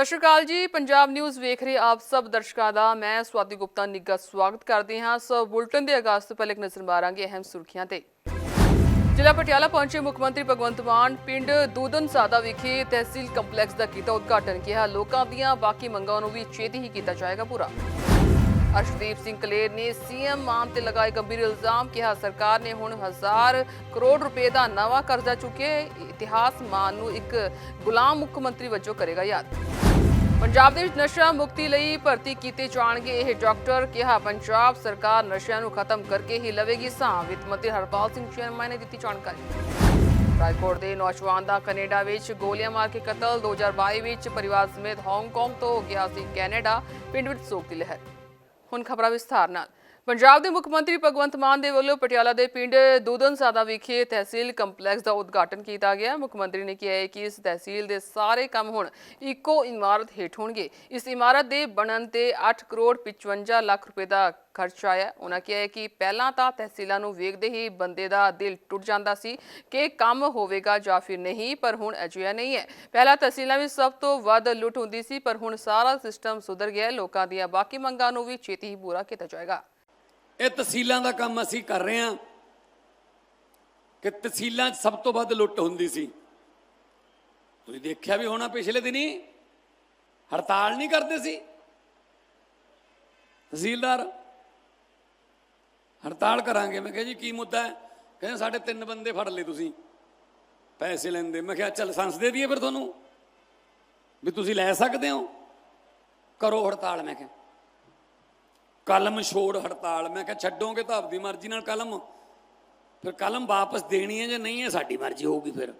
ਸਤਿ ਸ਼੍ਰੀ ਅਕਾਲ ਜੀ। ਪੰਜਾਬ ਨਿਊਜ਼ ਵੇਖ ਰਹੇ ਆਪ ਸਭ ਦਰਸ਼ਕਾਂ ਦਾ। ਮੈਂ ਸਵਾਤੀ ਗੁਪਤਾ ਨਿੱਘਾ ਸਵਾਗਤ ਕਰਦੀ ਹਾਂ। ਸੋ ਬੁਲਟਨ ਦੇ ਆਗਾਜ਼ ਤੋਂ ਪਹਿਲੇ ਇੱਕ ਨਜ਼ਰ ਮਾਰਾਂਗੇ ਅਹਿਮ ਸੁਰਖੀਆਂ ਤੇ। ਜ਼ਿਲ੍ਹਾ ਪਟਿਆਲਾ ਪਹੁੰਚੇ ਮੁੱਖ ਮੰਤਰੀ ਭਗਵੰਤ ਮਾਨ ਪਿੰਡ ਦੂਦਨ ਸਾਦਾ ਵਿਖੇ ਤਹਿਸੀਲ ਕੰਪਲੈਕਸ ਦਾ ਕੀਤਾ ਉਦਘਾਟਨ, ਕਿਹਾ ਲੋਕਾਂ ਦੀਆਂ ਬਾਕੀ ਮੰਗਾਂ ਨੂੰ ਵੀ ਛੇਤੀ ਹੀ ਕੀਤਾ ਜਾਏਗਾ ਪੂਰਾ। ਅਰਸ਼ਦੀਪ ਸਿੰਘ ਕਲੇਰ ਨੇ ਸੀਐਮ ਮਾਨ ਤੇ ਲਗਾਏ ਗੰਭੀਰ ਇਲਜ਼ਾਮ ਕਿਹਾ ਸਰਕਾਰ ਨੇ ਹੁਣ 1000 ਕਰੋੜ ਰੁਪਏ ਦਾ ਨਵਾਂ ਕਰਜ਼ਾ ਚੁੱਕਿਆ ਇਤਿਹਾਸ ਮਾਨ ਨੂੰ ਇੱਕ ਗੁਲਾਮ ਮੁੱਖ ਮੰਤਰੀ ਵਜੋਂ ਕਰੇਗਾ ਯਾਦ। ਪੰਜਾਬ ਦੇ ਵਿੱਚ ਨਸ਼ਾ ਮੁਕਤੀ ਲਈ ਭਰਤੀ ਕੀਤੇ ਜਾਣਗੇ। ਇਹ ਡਾਕਟਰ ਕਿਹਾ, ਪੰਜਾਬ ਸਰਕਾਰ ਨਸ਼ਿਆਂ ਨੂੰ ਖਤਮ ਕਰਕੇ ਹੀ ਲਵੇਗੀ ਸਾਹ ਵਿੱਤ ਮੰਤਰੀ ਹਰਪਾਲ ਸਿੰਘ ਚੇਅਰਮੈਨ ਨੇ ਦਿੱਤੀ ਜਾਣਕਾਰੀ। ਰਾਜਕੋਟ ਦੇ ਨੌਜਵਾਨ ਦਾ ਕੈਨੇਡਾ ਵਿੱਚ ਗੋਲੀਆਂ ਮਾਰ ਕੇ ਕਤਲ। 2022 ਵਿੱਚ ਪਰਿਵਾਰ ਸਮੇਤ ਹਾਂਗਕਾਂਗ ਤੋਂ ਹੋ ਗਿਆ ਸੀ ਕੈਨੇਡਾ। ਪਿੰਡ ਵਿੱਚ ਸੋਗ ਦੀ ਲਹਿਰ। ਹੁਣ ਖਬਰਾਂ ਵਿਸਥਾਰ ਨਾਲ। ਪੰਜਾਬ ਦੇ ਮੁੱਖ ਮੰਤਰੀ ਭਗਵੰਤ ਮਾਨ ਦੇ ਵੱਲੋਂ ਪਟਿਆਲਾ ਦੇ ਪਿੰਡ ਦੂਦਨਸਾਦਾ ਵਿਖੇ ਤਹਿਸੀਲ ਕੰਪਲੈਕਸ ਦਾ ਉਦਘਾਟਨ ਕੀਤਾ ਗਿਆ। ਮੁੱਖ ਮੰਤਰੀ ਨੇ ਕਿਹਾ ਹੈ ਕਿ ਇਸ ਤਹਿਸੀਲ ਦੇ ਸਾਰੇ ਕੰਮ ਹੁਣ ਇੱਕੋ ਇਮਾਰਤ ਹੇਠ ਹੋਣਗੇ। ਇਸ ਇਮਾਰਤ ਦੇ ਬਣਨ ਤੇ 8 ਕਰੋੜ 55 ਲੱਖ ਰੁਪਏ ਦਾ ਖਰਚਾ ਆਇਆ ਉਹਨਾਂ ਕਿਹਾ ਹੈ ਕਿ ਪਹਿਲਾਂ ਤਾਂ ਤਹਿਸੀਲਾਂ ਨੂੰ ਵੇਖਦੇ ਹੀ ਬੰਦੇ ਦਾ ਦਿਲ ਟੁੱਟ ਜਾਂਦਾ ਸੀ ਕਿ ਕੰਮ ਹੋਵੇਗਾ ਜਾਂ ਫਿਰ ਨਹੀਂ, ਪਰ ਹੁਣ ਅਜਿਹਾ ਨਹੀਂ ਹੈ। ਪਹਿਲਾਂ ਤਹਿਸੀਲਾਂ ਵਿੱਚ ਸਭ ਤੋਂ ਵੱਧ ਲੁੱਟ ਹੁੰਦੀ ਸੀ, ਪਰ ਹੁਣ ਸਾਰਾ ਸਿਸਟਮ ਸੁਧਰ ਗਿਆ ਲੋਕਾਂ ਦੀਆਂ ਬਾਕੀ ਮੰਗਾਂ ਨੂੰ ਵੀ ਛੇਤੀ ਹੀ ਪੂਰਾ ਕੀਤਾ ਜਾਏਗਾ। ਇਹ ਤਹਿਸੀਲਾਂ ਦਾ ਕੰਮ ਅਸੀਂ ਕਰ ਰਹੇ ਹਾਂ ਕਿ ਤਹਿਸੀਲਾਂ 'ਚ ਸਭ ਤੋਂ ਵੱਧ ਲੁੱਟ ਹੁੰਦੀ ਸੀ। ਤੁਸੀਂ ਦੇਖਿਆ ਵੀ ਹੋਣਾ ਪਿਛਲੇ ਦਿਨੀ, ਹੜਤਾਲ ਨਹੀਂ ਕਰਦੇ ਸੀ। ਤਹਿਸੀਲਦਾਰ, ਹੜਤਾਲ ਕਰਾਂਗੇ। ਮੈਂ ਕਿਹਾ ਜੀ, ਕੀ ਮੁੱਦਾ ਹੈ? ਕਹਿੰਦੇ ਸਾਡੇ ਤਿੰਨ ਬੰਦੇ ਫੜ ਲਏ ਤੁਸੀਂ। ਪੈਸੇ ਲੈਂਦੇ। ਮੈਂ ਕਿਹਾ, ਚੱਲ ਲਾਇਸੈਂਸ ਦੇ ਦਈਏ ਫਿਰ ਤੁਹਾਨੂੰ। ਵੀ ਤੁਸੀਂ ਲੈ ਸਕਦੇ ਹੋ। ਕਰੋ ਹੜਤਾਲ, ਮੈਂ ਕਿਹਾ। ਕਲਮ ਛੋੜ ਹੜਤਾਲ। ਮੈਂ ਕਿਹਾ, ਛੱਡੋਗੇ ਤਾਂ ਆਪਦੀ ਮਰਜ਼ੀ ਨਾਲ ਕਲਮ। ਫਿਰ ਕਲਮ ਵਾਪਸ ਦੇਣੀ ਹੈ ਜਾਂ ਨਹੀਂ ਹੈ, ਸਾਡੀ ਮਰਜ਼ੀ ਹੋਊਗੀ ਫਿਰ।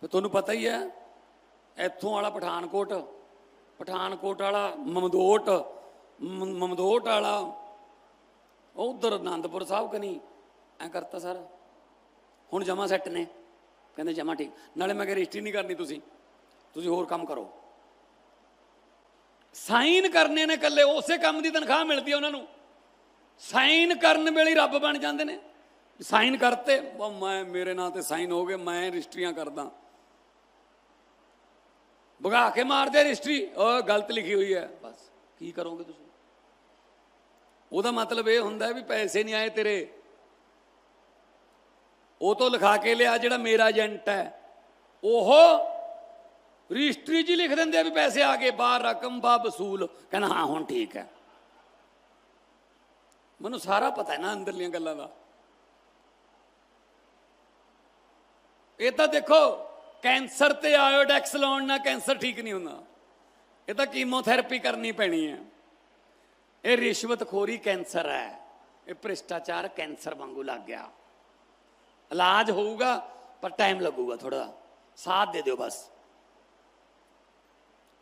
ਫਿਰ ਤੁਹਾਨੂੰ ਪਤਾ ਹੀ ਹੈ, ਇੱਥੋਂ ਵਾਲਾ ਪਠਾਨਕੋਟ ਪਠਾਨਕੋਟ ਵਾਲਾ ਮਮਦੋਟ ਮਮਦੋਟ ਵਾਲਾ ਉਧਰ ਆਨੰਦਪੁਰ ਸਾਹਿਬ ਕਨੀ ਐ ਕਰਤਾ ਸਰ। ਹੁਣ ਜਮਾ ਸੈੱਟ ਨੇ। ਕਹਿੰਦੇ ਜਮਾ ਠੀਕ। ਨਾਲੇ ਮੈਂ ਕਿ ਰਜਿਸਟਰੀ ਨਹੀਂ ਕਰਨੀ ਤੁਸੀਂ। ਤੁਸੀਂ ਹੋਰ ਕੰਮ ਕਰੋ। ਸਾਈਨ ਕਰਨੇ ਨੇ ਇਕੱਲੇ, ਉਸੇ ਕੰਮ ਦੀ ਤਨਖਾਹ ਮਿਲਦੀ ਹੈ ਉਹਨਾਂ ਨੂੰ। ਸਾਈਨ ਕਰਨ ਵੇਲੇ ਰੱਬ ਬਣ ਜਾਂਦੇ ਨੇ। ਸਾਈਨ ਕਰਤੇ, ਉਹ ਮੈਂ, ਮੇਰੇ ਨਾਂ ਤੇ ਸਾਈਨ ਹੋ ਗਏ, ਮੈਂ ਰਜਿਸਟਰੀਆਂ ਕਰਦਾ। ਭਗਾ ਕੇ ਮਾਰਦੇ ਰਜਿਸਟਰੀ ਉਹ ਗਲਤ ਲਿਖੀ ਹੋਈ ਹੈ। ਬਸ, ਕੀ ਕਰੋਗੇ ਤੁਸੀਂ? ਉਹਦਾ ਮਤਲਬ ਇਹ ਹੁੰਦਾ ਵੀ ਪੈਸੇ ਨਹੀਂ ਆਏ ਤੇਰੇ। ਉਹ ਤੋਂ ਲਿਖਾ ਕੇ ਲਿਆ ਜਿਹੜਾ ਮੇਰਾ ਏਜੰਟ ਹੈ। ਉਹ ਰਜਿਸਟਰੀ 'ਚ ਹੀ ਲਿਖ ਦਿੰਦੇ ਆ ਵੀ ਪੈਸੇ ਆ ਗਏ, ਬਾਹਰ ਰਕਮ ਬਾ ਵਸੂਲ। ਕਹਿੰਦਾ, ਹਾਂ, ਹੁਣ ਠੀਕ ਹੈ। ਮੈਨੂੰ ਸਾਰਾ ਪਤਾ ਹੈ ਨਾ ਅੰਦਰਲੀਆਂ ਗੱਲਾਂ ਦਾ। ਇਹ ਤਾਂ ਦੇਖੋ, ਕੈਂਸਰ ਤੇ ਆਇਓਡੈਕਸ ਲਾਉਣ ਨਾਲ ਕੈਂਸਰ ਠੀਕ ਨਹੀਂ ਹੁੰਦਾ। ਇਹ ਤਾਂ ਕੀਮੋਥੈਰੇਪੀ ਕਰਨੀ ਪੈਣੀ ਹੈ। ਇਹ ਰਿਸ਼ਵਤਖੋਰੀ ਕੈਂਸਰ ਹੈ। ਇਹ ਭ੍ਰਿਸ਼ਟਾਚਾਰ ਕੈਂਸਰ ਵਾਂਗੂ ਲੱਗ ਗਿਆ। ਇਲਾਜ ਹੋਊਗਾ, ਪਰ ਟਾਈਮ ਲੱਗੂਗਾ ਥੋੜਾ ਸਾਥ ਦੇ ਦਿਓ ਬਸ।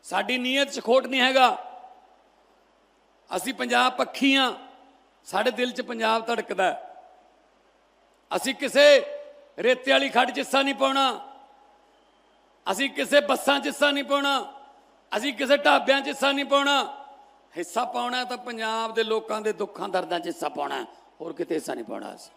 ਸਾਡੀ ਨੀਅਤ 'ਚ ਖੋਟ ਨਹੀਂ ਹੈਗਾ। ਅਸੀਂ ਪੰਜਾਬ ਪੱਖੀ ਹਾਂ ਸਾਡੇ ਦਿਲ 'ਚ ਪੰਜਾਬ ਧੜਕਦਾ ਅਸੀਂ ਕਿਸੇ ਰੇਤੇ ਵਾਲੀ ਖੱਡ 'ਚ ਹਿੱਸਾ ਨਹੀਂ ਪਾਉਣਾ। ਅਸੀਂ ਕਿਸੇ ਬੱਸਾਂ 'ਚ ਹਿੱਸਾ ਨਹੀਂ ਪਾਉਣਾ। ਅਸੀਂ ਕਿਸੇ ਢਾਬਿਆਂ 'ਚ ਹਿੱਸਾ ਨਹੀਂ ਪਾਉਣਾ। ਹਿੱਸਾ ਪਾਉਣਾ ਤਾਂ ਪੰਜਾਬ ਦੇ ਲੋਕਾਂ ਦੇ ਦੁੱਖਾਂ ਦਰਦਾਂ 'ਚ ਹਿੱਸਾ ਪਾਉਣਾ ਹੋਰ ਕਿਤੇ ਹਿੱਸਾ ਨਹੀਂ ਪਾਉਣਾ ਅਸੀਂ।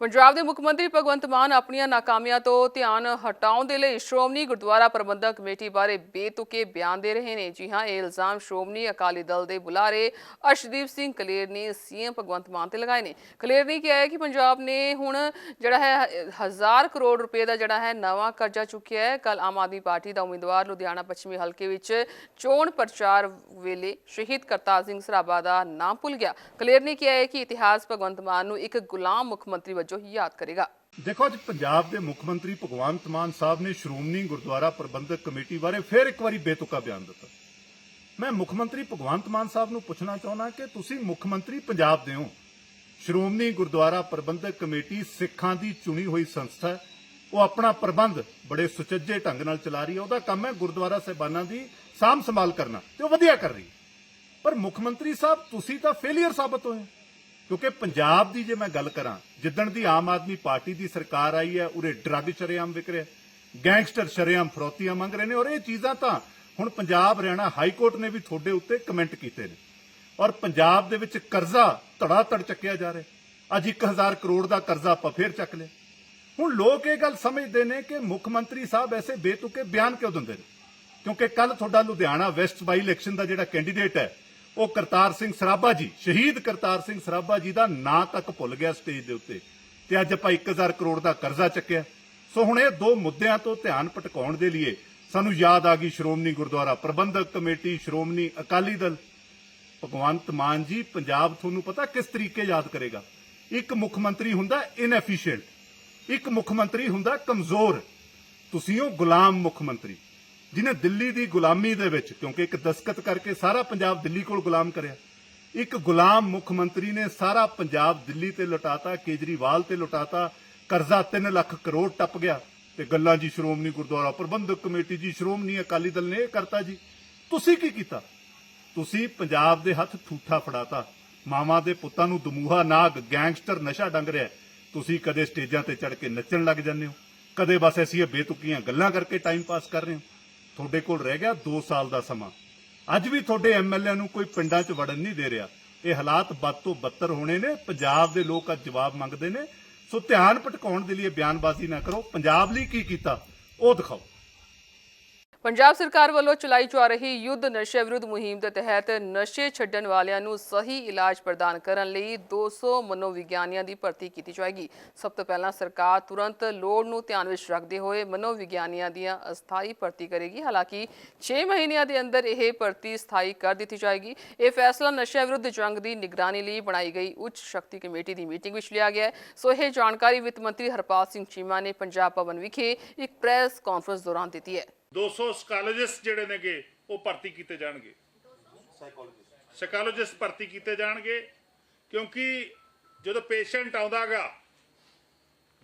ਪੰਜਾਬ ਦੇ ਮੁੱਖ ਮੰਤਰੀ ਭਗਵੰਤ ਮਾਨ ਆਪਣੀਆਂ ਨਾਕਾਮੀਆਂ ਤੋਂ ਧਿਆਨ ਹਟਾਉਣ ਦੇ ਲਈ ਸ਼੍ਰੋਮਣੀ ਗੁਰਦੁਆਰਾ ਪ੍ਰਬੰਧਕ ਕਮੇਟੀ ਬਾਰੇ ਬੇਤੁਕੇ ਬਿਆਨ ਦੇ ਰਹੇ ਨੇ। ਜੀ ਹਾਂ, ਇਹ ਇਲਜ਼ਾਮ ਸ਼੍ਰੋਮਣੀ ਅਕਾਲੀ ਦਲ ਦੇ ਬੁਲਾਰੇ ਅਰਸ਼ਦੀਪ ਸਿੰਘ ਕਲੇਰ ਨੇ ਸੀਐਮ ਭਗਵੰਤ ਮਾਨ ਤੇ ਲਗਾਏ ਨੇ। ਕਲੇਰ ਨੇ ਕਿਹਾ ਹੈ ਕਿ ਪੰਜਾਬ ਨੇ ਹੁਣ ਜਿਹੜਾ ਹੈ, ਹਜ਼ਾਰ ਕਰੋੜ ਰੁਪਏ ਦਾ ਜਿਹੜਾ ਹੈ ਨਵਾਂ ਕਰਜ਼ਾ ਚੁੱਕਿਆ ਹੈ। ਕੱਲ ਆਮ ਆਦਮੀ ਪਾਰਟੀ ਦਾ ਉਮੀਦਵਾਰ ਲੁਧਿਆਣਾ ਪੱਛਮੀ ਹਲਕੇ ਵਿੱਚ ਚੋਣ ਪ੍ਰਚਾਰ ਵੇਲੇ ਸ਼ਹੀਦ ਕਰਤਾਰ ਸਿੰਘ ਸਰਾਭਾ ਦਾ ਨਾਮ ਭੁੱਲ ਗਿਆ। ਕਲੇਰ ਨੇ ਕਿਹਾ ਹੈ ਕਿ ਇਤਿਹਾਸ ਭਗਵੰਤ ਮਾਨ ਨੂੰ ਇੱਕ ਗੁਲਾਮ ਮੁੱਖ ਮੰਤਰੀ ਵਜੋਂ ਹੀ ਯਾਦ ਕਰੇਗਾ। ਦੇਖੋ, ਅੱਜ ਪੰਜਾਬ ਦੇ ਮੁੱਖ ਮੰਤਰੀ ਭਗਵੰਤ ਮਾਨ ਸਾਹਿਬ ਨੇ ਸ਼੍ਰੋਮਣੀ ਗੁਰਦੁਆਰਾ ਪ੍ਰਬੰਧਕ ਕਮੇਟੀ ਬਾਰੇ ਫਿਰ ਇੱਕ ਵਾਰੀ ਬੇਤੁਕਾ ਬਿਆਨ ਦਿੱਤਾ। ਮੈਂ ਮੁੱਖ ਮੰਤਰੀ ਭਗਵੰਤ ਮਾਨ ਸਾਹਿਬ ਨੂੰ ਪੁੱਛਣਾ ਚਾਹੁੰਦਾ ਕਿ ਤੁਸੀਂ ਮੁੱਖ ਮੰਤਰੀ ਪੰਜਾਬ ਦੇ ਹੋ। ਸ਼੍ਰੋਮਣੀ ਗੁਰਦੁਆਰਾ ਪ੍ਰਬੰਧਕ ਕਮੇਟੀ ਸਿੱਖਾਂ ਦੀ ਚੁਣੀ ਹੋਈ ਸੰਸਥਾ ਹੈ। ਉਹ ਆਪਣਾ ਪ੍ਰਬੰਧ ਬੜੇ ਸੁਚੱਜੇ ਢੰਗ ਨਾਲ ਚਲਾ ਰਹੀ ਹੈ। ਉਹਦਾ ਕੰਮ ਹੈ ਗੁਰਦੁਆਰਾ ਸਾਹਿਬਾਨਾਂ ਦੀ ਸਾਂਭ ਸੰਭਾਲ ਕਰਨਾ ਤੇ ਉਹ ਵਧੀਆ ਕਰ ਰਹੀ ਪਰ ਮੁੱਖ ਮੰਤਰੀ ਸਾਹਿਬ, ਤੁਸੀਂ ਤਾਂ ਫੇਲਿਅਰ ਸਾਬਤ ਹੋਏ ਕਿਉਂਕਿ ਪੰਜਾਬ ਦੀ ਜੇ ਮੈਂ ਗੱਲ ਕਰਾਂ, ਜਿੱਦਣ ਦੀ ਆਮ ਆਦਮੀ ਪਾਰਟੀ ਦੀ ਸਰਕਾਰ ਆਈ ਹੈ, ਉਰੇ ਡਰੱਗ ਸ਼ਰੇਆਮ ਵਿਕ ਰਿਹਾ, ਗੈਂਗਸਟਰ ਸ਼ਰੇਆਮ ਫਰੋਤੀਆਂ ਮੰਗ ਰਹੇ ਨੇ, ਔਰ ਇਹ ਚੀਜ਼ਾਂ ਤਾਂ ਹੁਣ ਪੰਜਾਬ, ਹਰਿਆਣਾ ਹਾਈ ਕੋਰਟ ਨੇ ਵੀ ਤੁਹਾਡੇ ਉੱਤੇ ਕਮੈਂਟ ਕੀਤੇ ਨੇ। ਔਰ ਪੰਜਾਬ ਦੇ ਵਿੱਚ ਕਰਜ਼ਾ ਧੜਾ ਧੜ ਚੱਕਿਆ ਜਾ ਰਿਹਾ। ਅੱਜ 1000 ਕਰੋੜ ਦਾ ਕਰਜ਼ਾ ਆਪਾਂ ਫੇਰ ਚੱਕ ਲਿਆ। ਹੁਣ ਲੋਕ ਇਹ ਗੱਲ ਸਮਝਦੇ ਨੇ ਕਿ ਮੁੱਖ ਮੰਤਰੀ ਸਾਹਿਬ ਐਸੇ ਬੇਤੁਕੇ ਬਿਆਨ ਕਿਉਂ ਦਿੰਦੇ ਨੇ? ਕਿਉਂਕਿ ਕੱਲ ਤੁਹਾਡਾ ਲੁਧਿਆਣਾ ਵੈਸਟ ਬਾਈ ਇਲੈਕਸ਼ਨ ਦਾ ਜਿਹੜਾ ਕੈਂਡੀਡੇਟ ਹੈ ਉਹ ਕਰਤਾਰ ਸਿੰਘ ਸਰਾਭਾ ਜੀ, ਸ਼ਹੀਦ ਕਰਤਾਰ ਸਿੰਘ ਸਰਾਭਾ ਜੀ ਦਾ ਨਾਂ ਤੱਕ ਭੁੱਲ ਗਿਆ ਸਟੇਜ ਦੇ ਉੱਤੇ ਤੇ ਅੱਜ ਆਪਾਂ 1000 ਕਰੋੜ ਦਾ ਕਰਜ਼ਾ ਚੱਕਿਆ। ਸੋ ਹੁਣ ਇਹ ਦੋ ਮੁੱਦਿਆਂ ਤੋਂ ਧਿਆਨ ਭਟਕਾਉਣ ਦੇ ਲਈ ਸਾਨੂੰ ਯਾਦ ਆ ਗਈ ਸ਼੍ਰੋਮਣੀ ਗੁਰਦੁਆਰਾ ਪ੍ਰਬੰਧਕ ਕਮੇਟੀ, ਸ਼੍ਰੋਮਣੀ ਅਕਾਲੀ ਦਲ। ਭਗਵੰਤ ਮਾਨ ਜੀ, ਪੰਜਾਬ ਤੁਹਾਨੂੰ ਪਤਾ ਕਿਸ ਤਰੀਕੇ ਯਾਦ ਕਰੇਗਾ? ਇੱਕ ਮੁੱਖ ਮੰਤਰੀ ਹੁੰਦਾ ਇਨਐਫੀਸ਼ੀਐਂਟ ਇੱਕ ਮੁੱਖ ਮੰਤਰੀ ਹੁੰਦਾ ਕਮਜ਼ੋਰ। ਤੁਸੀਂ ਉਹ ਗੁਲਾਮ ਮੁੱਖ ਮੰਤਰੀ। ਜਿਨੇ ਦਿੱਲੀ ਦੀ ਗੁਲਾਮੀ ਦੇ ਵਿੱਚ, ਕਿਉਂਕਿ ਇੱਕ ਦਸਕਤ ਕਰਕੇ ਸਾਰਾ ਪੰਜਾਬ ਦਿੱਲੀ ਕੋਲ ਗੁਲਾਮ ਕਰਿਆ। ਇੱਕ ਗੁਲਾਮ ਮੁੱਖ ਮੰਤਰੀ ਨੇ ਸਾਰਾ ਪੰਜਾਬ ਦਿੱਲੀ ਤੇ ਲੁਟਾਤਾ, ਕੇਜਰੀਵਾਲ ਤੇ ਲੁਟਾਤਾ, ਕਰਜ਼ਾ 3 ਲੱਖ ਕਰੋੜ ਟੱਪ ਗਿਆ। ਤੇ ਗੱਲਾਂ ਜੀ ਸ਼੍ਰੋਮਣੀ ਗੁਰਦੁਆਰਾ ਪ੍ਰਬੰਧਕ ਕਮੇਟੀ ਜੀ, ਸ਼੍ਰੋਮਣੀ ਅਕਾਲੀ ਦਲ ਨੇ ਇਹ ਕਰਤਾ ਜੀ। ਤੁਸੀਂ ਕੀ ਕੀਤਾ? ਤੁਸੀਂ ਪੰਜਾਬ ਦੇ ਹੱਥ ਠੂਠਾ ਫੜਾਤਾ। ਮਾਵਾਂ ਦੇ ਪੁੱਤਾਂ ਨੂੰ ਦਮੂਹਾ, ਨਾਗ, ਗੈਂਗਸਟਰ, ਨਸ਼ਾ ਡੰਗ ਰਿਹਾ ਤੁਸੀਂ ਕਦੇ ਸਟੇਜਾਂ ਤੇ ਚੜ ਕੇ ਨੱਚਣ ਲੱਗ ਜਾਂਦੇ ਹੋ। ਕਦੇ ਬਸ ਐਸੀ ਬੇਤੁਕੀਆਂ ਗੱਲਾਂ ਕਰਕੇ ਟਾਈਮ ਪਾਸ ਕਰ ਰਹੇ ਹੋ। ਤੁਹਾਡੇ ਕੋਲ ਰਹਿ ਗਿਆ 2 ਸਾਲ ਦਾ ਸਮਾਂ। ਅੱਜ ਵੀ ਤੁਹਾਡੇ ਐਮਐਲਏ ਨੂੰ ਕੋਈ ਪਿੰਡਾਂ 'ਚ ਵੜਨ ਨਹੀਂ ਦੇ ਰਿਹਾ। ਇਹ ਹਾਲਾਤ ਬਦ ਤੋਂ ਬੱਤਰ ਹੋਣੇ ਨੇ, ਪੰਜਾਬ ਦੇ ਲੋਕ ਅੱਜ ਜਵਾਬ ਮੰਗਦੇ ਨੇ। ਸੋ ਧਿਆਨ ਭਟਕਾਉਣ ਦੇ ਲਈ ਬਿਆਨਬਾਜ਼ੀ ਨਾ ਕਰੋ। ਪੰਜਾਬ ਲਈ ਕੀ ਕੀਤਾ? ਉਹ ਦਿਖਾਓ। ਪੰਜਾਬ ਸਰਕਾਰ ਵੱਲੋਂ ਚਲਾਈ ਜਾ ਰਹੀ ਯੁੱਧ ਨਸ਼ੇ ਵਿਰੁੱਧ ਮੁਹਿੰਮ ਦੇ ਤਹਿਤ ਨਸ਼ੇ ਛੱਡਣ ਵਾਲਿਆਂ ਨੂੰ ਸਹੀ ਇਲਾਜ ਪ੍ਰਦਾਨ ਕਰਨ ਲਈ 200 ਮਨੋਵਿਗਿਆਨੀਆਂ ਦੀ ਭਰਤੀ ਕੀਤੀ ਜਾਏਗੀ। ਸਭ ਤੋਂ ਪਹਿਲਾਂ ਸਰਕਾਰ ਤੁਰੰਤ ਲੋੜ ਨੂੰ ਧਿਆਨ ਵਿੱਚ ਰੱਖਦੇ ਹੋਏ ਮਨੋਵਿਗਿਆਨੀਆਂ ਦੀਆਂ ਅਸਥਾਈ ਭਰਤੀ ਕਰੇਗੀ। ਹਾਲਾਂਕਿ 6 ਮਹੀਨਿਆਂ ਦੇ ਅੰਦਰ ਇਹ ਭਰਤੀ ਸਥਾਈ ਕਰ ਦਿੱਤੀ ਜਾਏਗੀ। ਇਹ ਫੈਸਲਾ ਨਸ਼ੇ ਵਿਰੁੱਧ ਜੰਗ ਦੀ ਨਿਗਰਾਨੀ ਲਈ ਬਣਾਈ ਗਈ ਉੱਚ ਸ਼ਕਤੀ ਕਮੇਟੀ ਦੀ ਮੀਟਿੰਗ ਵਿੱਚ ਲਿਆ ਗਿਆ ਸੋ ਇਹ ਜਾਣਕਾਰੀ ਵਿੱਤ ਮੰਤਰੀ ਹਰਪਾਲ ਸਿੰਘ ਚੀਮਾ ਨੇ ਪੰਜਾਬ ਭਵਨ ਵਿਖੇ ਇੱਕ ਪ੍ਰੈਸ ਕਾਨਫਰੰਸ ਦੌਰਾਨ ਦਿੱਤੀ ਹੈ। 200 ਸਕਾਲੋਜਿਸਟ ਜਿਹੜੇ ਨੇਗੇ, ਉਹ ਭਰਤੀ ਕੀਤੇ ਜਾਣਗੇ। ਸਾਈਕੋਲੋਜਿਸਟ ਭਰਤੀ ਕੀਤੇ ਜਾਣਗੇ, ਕਿਉਂਕਿ ਜਦੋਂ ਪੇਸ਼ੈਂਟ ਆਉਂਦਾਗਾ,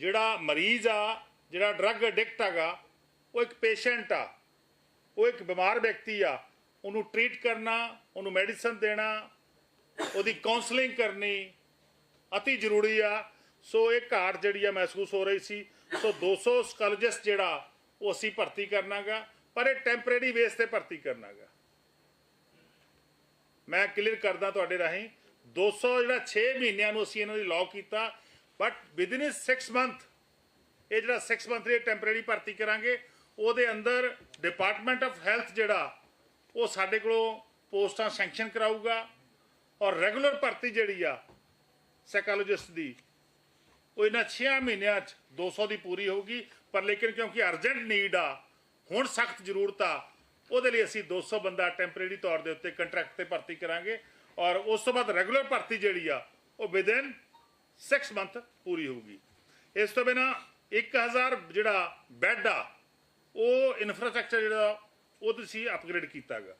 ਜਿਹੜਾ ਮਰੀਜ਼ ਆ, ਜਿਹੜਾ ਡਰੱਗ ਐਡਿਕਟ ਹੈਗਾ ਉਹ ਇੱਕ ਪੇਸ਼ੈਂਟ ਆ, ਉਹ ਇੱਕ ਬਿਮਾਰ ਵਿਅਕਤੀ ਆ, ਉਹਨੂੰ ਟ੍ਰੀਟ ਕਰਨਾ, ਉਹਨੂੰ ਮੈਡੀਸਨ ਦੇਣਾ, ਉਹਦੀ ਕਾਉਂਸਲਿੰਗ ਕਰਨੀ ਅਤੀ ਜ਼ਰੂਰੀ ਆ। ਸੋ ਇਹ ਘਾਟ ਜਿਹੜੀ ਆ ਮਹਿਸੂਸ ਹੋ ਰਹੀ ਸੀ। ਸੋ 200 ਸਕਾਲੋਜਿਸਟ ਜਿਹੜਾ ਉਹ ਅਸੀਂ ਭਰਤੀ ਕਰਨਾਗਾ, ਪਰ ਇਹ ਟੈਂਪਰੇਰੀ ਬੇਸ ਤੇ ਭਰਤੀ ਕਰਨਾਗਾ। ਮੈਂ ਕਲੀਅਰ ਕਰਦਾ ਤੁਹਾਡੇ ਰਾਹੀਂ 200 ਜਿਹੜਾ 6 ਮਹੀਨਿਆਂ ਨੂੰ ਅਸੀਂ ਇਹਨਾਂ ਦੀ ਲਾਅ ਕੀਤਾ ਬਟ ਵਿਦਿਨ 6 ਮੰਥ ਇਹ ਜਿਹੜਾ 6 ਮੰਥ ਦੀ ਟੈਂਪਰੇਰੀ ਭਰਤੀ ਕਰਾਂਗੇ, ਉਹਦੇ ਅੰਦਰ ਡਿਪਾਰਟਮੈਂਟ ਆਫ ਹੈਲਥ ਜਿਹੜਾ, ਉਹ ਸਾਡੇ ਕੋਲੋਂ ਪੋਸਟਾਂ ਸੈਂਕਸ਼ਨ ਕਰਾਊਗਾ, ਔਰ ਰੈਗੂਲਰ ਭਰਤੀ ਜਿਹੜੀ ਆ ਸਾਈਕੋਲੋਜਿਸਟ ਦੀ, ਉਹ ਇਹਨਾਂ 6 ਮਹੀਨਿਆਂ 'ਚ 200 ਦੀ ਪੂਰੀ ਹੋਊਗੀ ਪਰ ਲੇਕਿਨ ਕਿਉਂਕਿ ਅਰਜੈਂਟ ਨੀਡ ਆ, ਹੁਣ ਸਖਤ ਜ਼ਰੂਰਤ ਆ, ਉਹਦੇ ਲਈ ਅਸੀਂ 200 ਬੰਦਾ ਟੈਂਪਰੇਰੀ ਤੌਰ ਦੇ ਉੱਤੇ ਕੰਟਰੈਕਟ ਤੇ ਭਰਤੀ ਕਰਾਂਗੇ ਔਰ ਉਸ ਤੋਂ ਬਾਅਦ ਰੈਗੂਲਰ ਭਰਤੀ ਜਿਹੜੀ ਆ, ਉਹ ਵਿਦਿਨ 6 ਮੰਥ ਪੂਰੀ ਹੋਊਗੀ। ਇਸ ਤੋਂ ਬਿਨਾ 1000 ਜਿਹੜਾ ਬੈੱਡ ਆ, ਉਹ ਇਨਫਰਾਸਟ੍ਰਕਚਰ ਜਿਹੜਾ, ਉਹ ਤੁਸੀਂ ਅਪਗ੍ਰੇਡ ਕੀਤਾਗਾ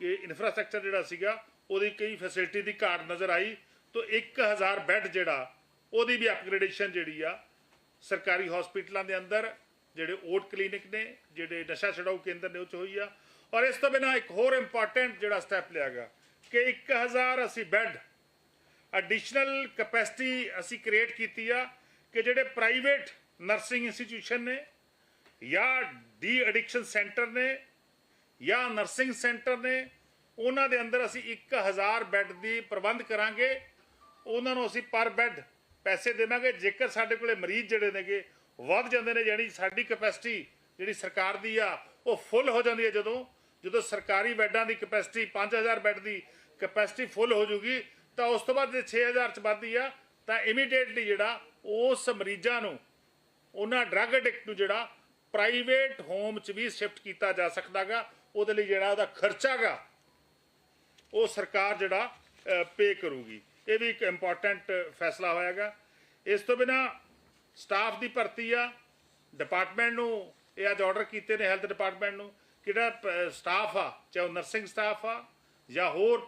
ਕਿ ਇਨਫਰਾਸਟ੍ਰਕਚਰ ਜਿਹੜਾ ਸੀਗਾ, ਉਹਦੀ ਕਈ ਫੈਸਿਲਿਟੀ ਦੀ ਘਾਟ ਨਜ਼ਰ ਆਈ, ਤਾਂ 1000 ਬੈੱਡ ਜਿਹੜਾ, ਉਹਦੀ ਵੀ ਅਪਗ੍ਰੇਡੇਸ਼ਨ ਜਿਹੜੀ ਆ ਸਰਕਾਰੀ ਹਸਪੀਟਲਾਂ ਦੇ ਅੰਦਰ, ਜਿਹੜੇ ਓਟ ਕਲੀਨਿਕ ਨੇ, ਜਿਹੜੇ ਨਸ਼ਾ ਛਡਾਊ ਕੇਂਦਰ ਨੇ ਉਹ 'ਚ ਹੋਈ ਆ। ਔਰ ਇਸ ਤੋਂ ਬਿਨਾ ਇੱਕ ਹੋਰ ਇੰਪੋਰਟੈਂਟ ਜਿਹੜਾ ਸਟੈਪ ਲਿਆ ਗਿਆ ਕਿ 1000 ਅਸੀਂ ਬੈੱਡ ਐਡੀਸ਼ਨਲ ਕੈਪੈਸਿਟੀ ਅਸੀਂ ਕ੍ਰੀਏਟ ਕੀਤੀ ਆ ਕਿ ਜਿਹੜੇ ਪ੍ਰਾਈਵੇਟ ਨਰਸਿੰਗ ਇੰਸਟੀਟਿਊਸ਼ਨ ਨੇ ਜਾਂ ਡੀ ਐਡਿਕਸ਼ਨ ਸੈਂਟਰ ਨੇ ਜਾਂ ਨਰਸਿੰਗ ਸੈਂਟਰ ਨੇ, ਉਹਨਾਂ ਦੇ ਅੰਦਰ ਅਸੀਂ 1000 ਬੈੱਡ ਦੀ ਪ੍ਰਬੰਧ ਕਰਾਂਗੇ। ਉਹਨਾਂ ਨੂੰ ਅਸੀਂ ਪਰ ਬੈੱਡ ਪੈਸੇ ਦੇਵਾਂਗੇ, ਜੇਕਰ ਸਾਡੇ ਕੋਲੇ ਮਰੀਜ਼ ਜਿਹੜੇ ਨੇਗੇ, ਵੱਧ ਜਾਂਦੇ ਨੇ ਜਿਹੜੀ ਸਾਡੀ ਕਪੈਸਿਟੀ ਜਿਹੜੀ ਸਰਕਾਰ ਦੀ ਆ, ਉਹ ਫੁੱਲ ਹੋ ਜਾਂਦੀ ਹੈ ਜਦੋਂ ਜਦੋਂ ਸਰਕਾਰੀ ਬੈੱਡਾਂ ਦੀ ਕੈਪੈਸਿਟੀ 5000 ਬੈੱਡ ਦੀ ਕਪੈਸਿਟੀ ਫੁੱਲ ਹੋ ਜੂਗੀ, ਤਾਂ ਉਸ ਤੋਂ ਬਾਅਦ ਜੇ 6000 ਚ ਵੱਧਦੀ ਆ, ਤਾਂ ਇਮੀਡੀਏਟਲੀ ਜਿਹੜਾ ਉਸ ਮਰੀਜ਼ਾਂ ਨੂੰ, ਉਹਨਾਂ ਡਰੱਗ ਐਡਿਕਟ ਨੂੰ ਜਿਹੜਾ ਪ੍ਰਾਈਵੇਟ ਹੋਮ ਚ ਵੀ ਸ਼ਿਫਟ ਕੀਤਾ ਜਾ ਸਕਦਾਗਾ, ਉਹਦੇ ਲਈ ਜਿਹੜਾ ਉਹਦਾ ਖਰਚਾਗਾ ਉਹ ਸਰਕਾਰ ਜਿਹੜਾ ਪੇ ਕਰੂਗੀ। ਇਹ ਵੀ ਇੱਕ ਇੰਪੋਰਟੈਂਟ ਫੈਸਲਾ ਹੋਇਆਗਾ। ਇਸ ਤੋਂ ਬਿਨਾ ਸਟਾਫ ਦੀ ਭਰਤੀ ਆ ਡਿਪਾਰਟਮੈਂਟ ਨੂੰ ਇਹ ਅੱਜ ਆਰਡਰ ਕੀਤੇ ਨੇ ਹੈਲਥ ਡਿਪਾਰਟਮੈਂਟ ਨੂੰ, ਕਿਹੜਾ ਸਟਾਫ ਆ, ਚਾਹੇ ਉਹ ਨਰਸਿੰਗ ਸਟਾਫ ਆ, ਜਾਂ ਹੋਰ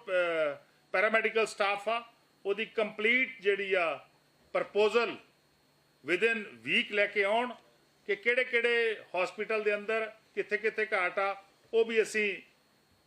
ਪੈਰਾਮੈਡੀਕਲ ਸਟਾਫ ਆ, ਉਹਦੀ ਕੰਪਲੀਟ ਜਿਹੜੀ ਆ ਪ੍ਰਪੋਜ਼ਲ ਵਿਦਿਨ ਵੀਕ ਲੈ ਕੇ ਆਉਣ ਕਿ ਕਿਹੜੇ ਕਿਹੜੇ ਹਸਪੀਟਲ ਦੇ ਅੰਦਰ ਕਿੱਥੇ ਕਿੱਥੇ ਘਾਟ ਆ, ਉਹ ਵੀ ਅਸੀਂ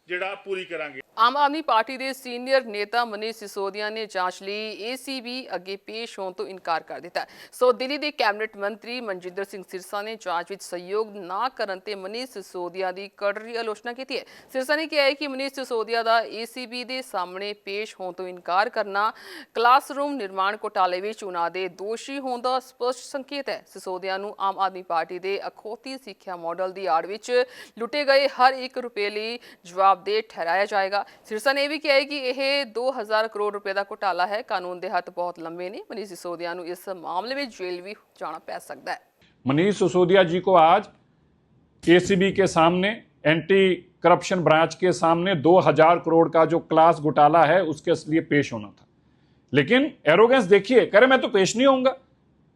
ਜਿਹੜਾ ਪੂਰੀ ਕਰਾਂਗੇ। ਆਮ ਆਦਮੀ ਪਾਰਟੀ ਦੇ ਸੀਨੀਅਰ ਨੇਤਾ ਮਨੀਸ਼ ਸਿਸੋਦੀਆ ਨੇ ਜਾਂਚ ਲਈ ਏਸੀਬੀ ਅੱਗੇ ਪੇਸ਼ ਹੋਣ ਤੋਂ ਇਨਕਾਰ ਕਰ ਦਿੱਤਾ ਸੋ ਦਿੱਲੀ ਦੇ ਕੈਬਨਿਟ ਮੰਤਰੀ ਮਨਜਿੰਦਰ ਸਿੰਘ ਸਿਰਸਾ ਨੇ ਜਾਂਚ ਵਿੱਚ ਸਹਿਯੋਗ ਨਾ ਕਰਨ ਤੇ ਮਨੀਸ਼ ਸਿਸੋਦੀਆ ਦੀ ਕੜਰੀ ਆਲੋਚਨਾ ਕੀਤੀ ਹੈ। ਸਿਰਸਾ ਨੇ ਕਿਹਾ ਹੈ ਕਿ ਮਨੀਸ਼ ਸਿਸੋਦੀਆ ਦਾ ਏਸੀਬੀ ਦੇ ਸਾਹਮਣੇ ਪੇਸ਼ ਹੋਣ ਤੋਂ ਇਨਕਾਰ ਕਰਨਾ ਕਲਾਸਰੂਮ ਨਿਰਮਾਣ ਘੋਟਾਲੇ ਵਿੱਚ ਉਹਨਾਂ ਦੇ ਦੋਸ਼ੀ ਹੋਣ ਦਾ ਸਪਸ਼ਟ ਸੰਕੇਤ ਹੈ। ਸਿਸੋਦੀਆ ਨੂੰ ਆਮ ਆਦਮੀ ਪਾਰਟੀ ਦੇ ਅਖੌਤੀ ਸਿੱਖਿਆ ਮਾਡਲ ਦੀ ਆੜ ਵਿੱਚ ਲੁੱਟੇ ਗਏ ਹਰ ਇੱਕ ਰੁਪਏ ਲਈ ਜਵਾਬਦੇਹ ਠਹਿਰਾਇਆ ਜਾਏਗਾ। ਸਿਰਸਾ ਨੇ ਇਹ ਵੀ ਕਿਹਾ ਹੈ ਕਿ ਇਹ 2000 ਕਰੋੜ ਰੁਪਏ ਦਾ ਘੋਟਾਲਾ ਹੈ ਕਾਨੂੰਨ ਦੇ ਹੱਥ ਬਹੁਤ ਲੰਬੇ ਨੇ ਮਨੀਸ਼ ਸਿਸੋਦੀਆ ਨੂੰ ਇਸ ਮਾਮਲੇ ਵਿੱਚ ਜੇਲ੍ਹ ਵੀ ਜਾਣਾ ਪੈ ਸਕਦਾ ਹੈ मनीष सिसोदिया जी को आज एसीबी के सामने एंटी करप्शन ब्रांच के सामने 2000 करोड़ का जो क्लास घोटाला है उसके लिए पेश होना था लेकिन एरोगेंस देखिए कह रहे मैं तो पेश नहीं होऊंगा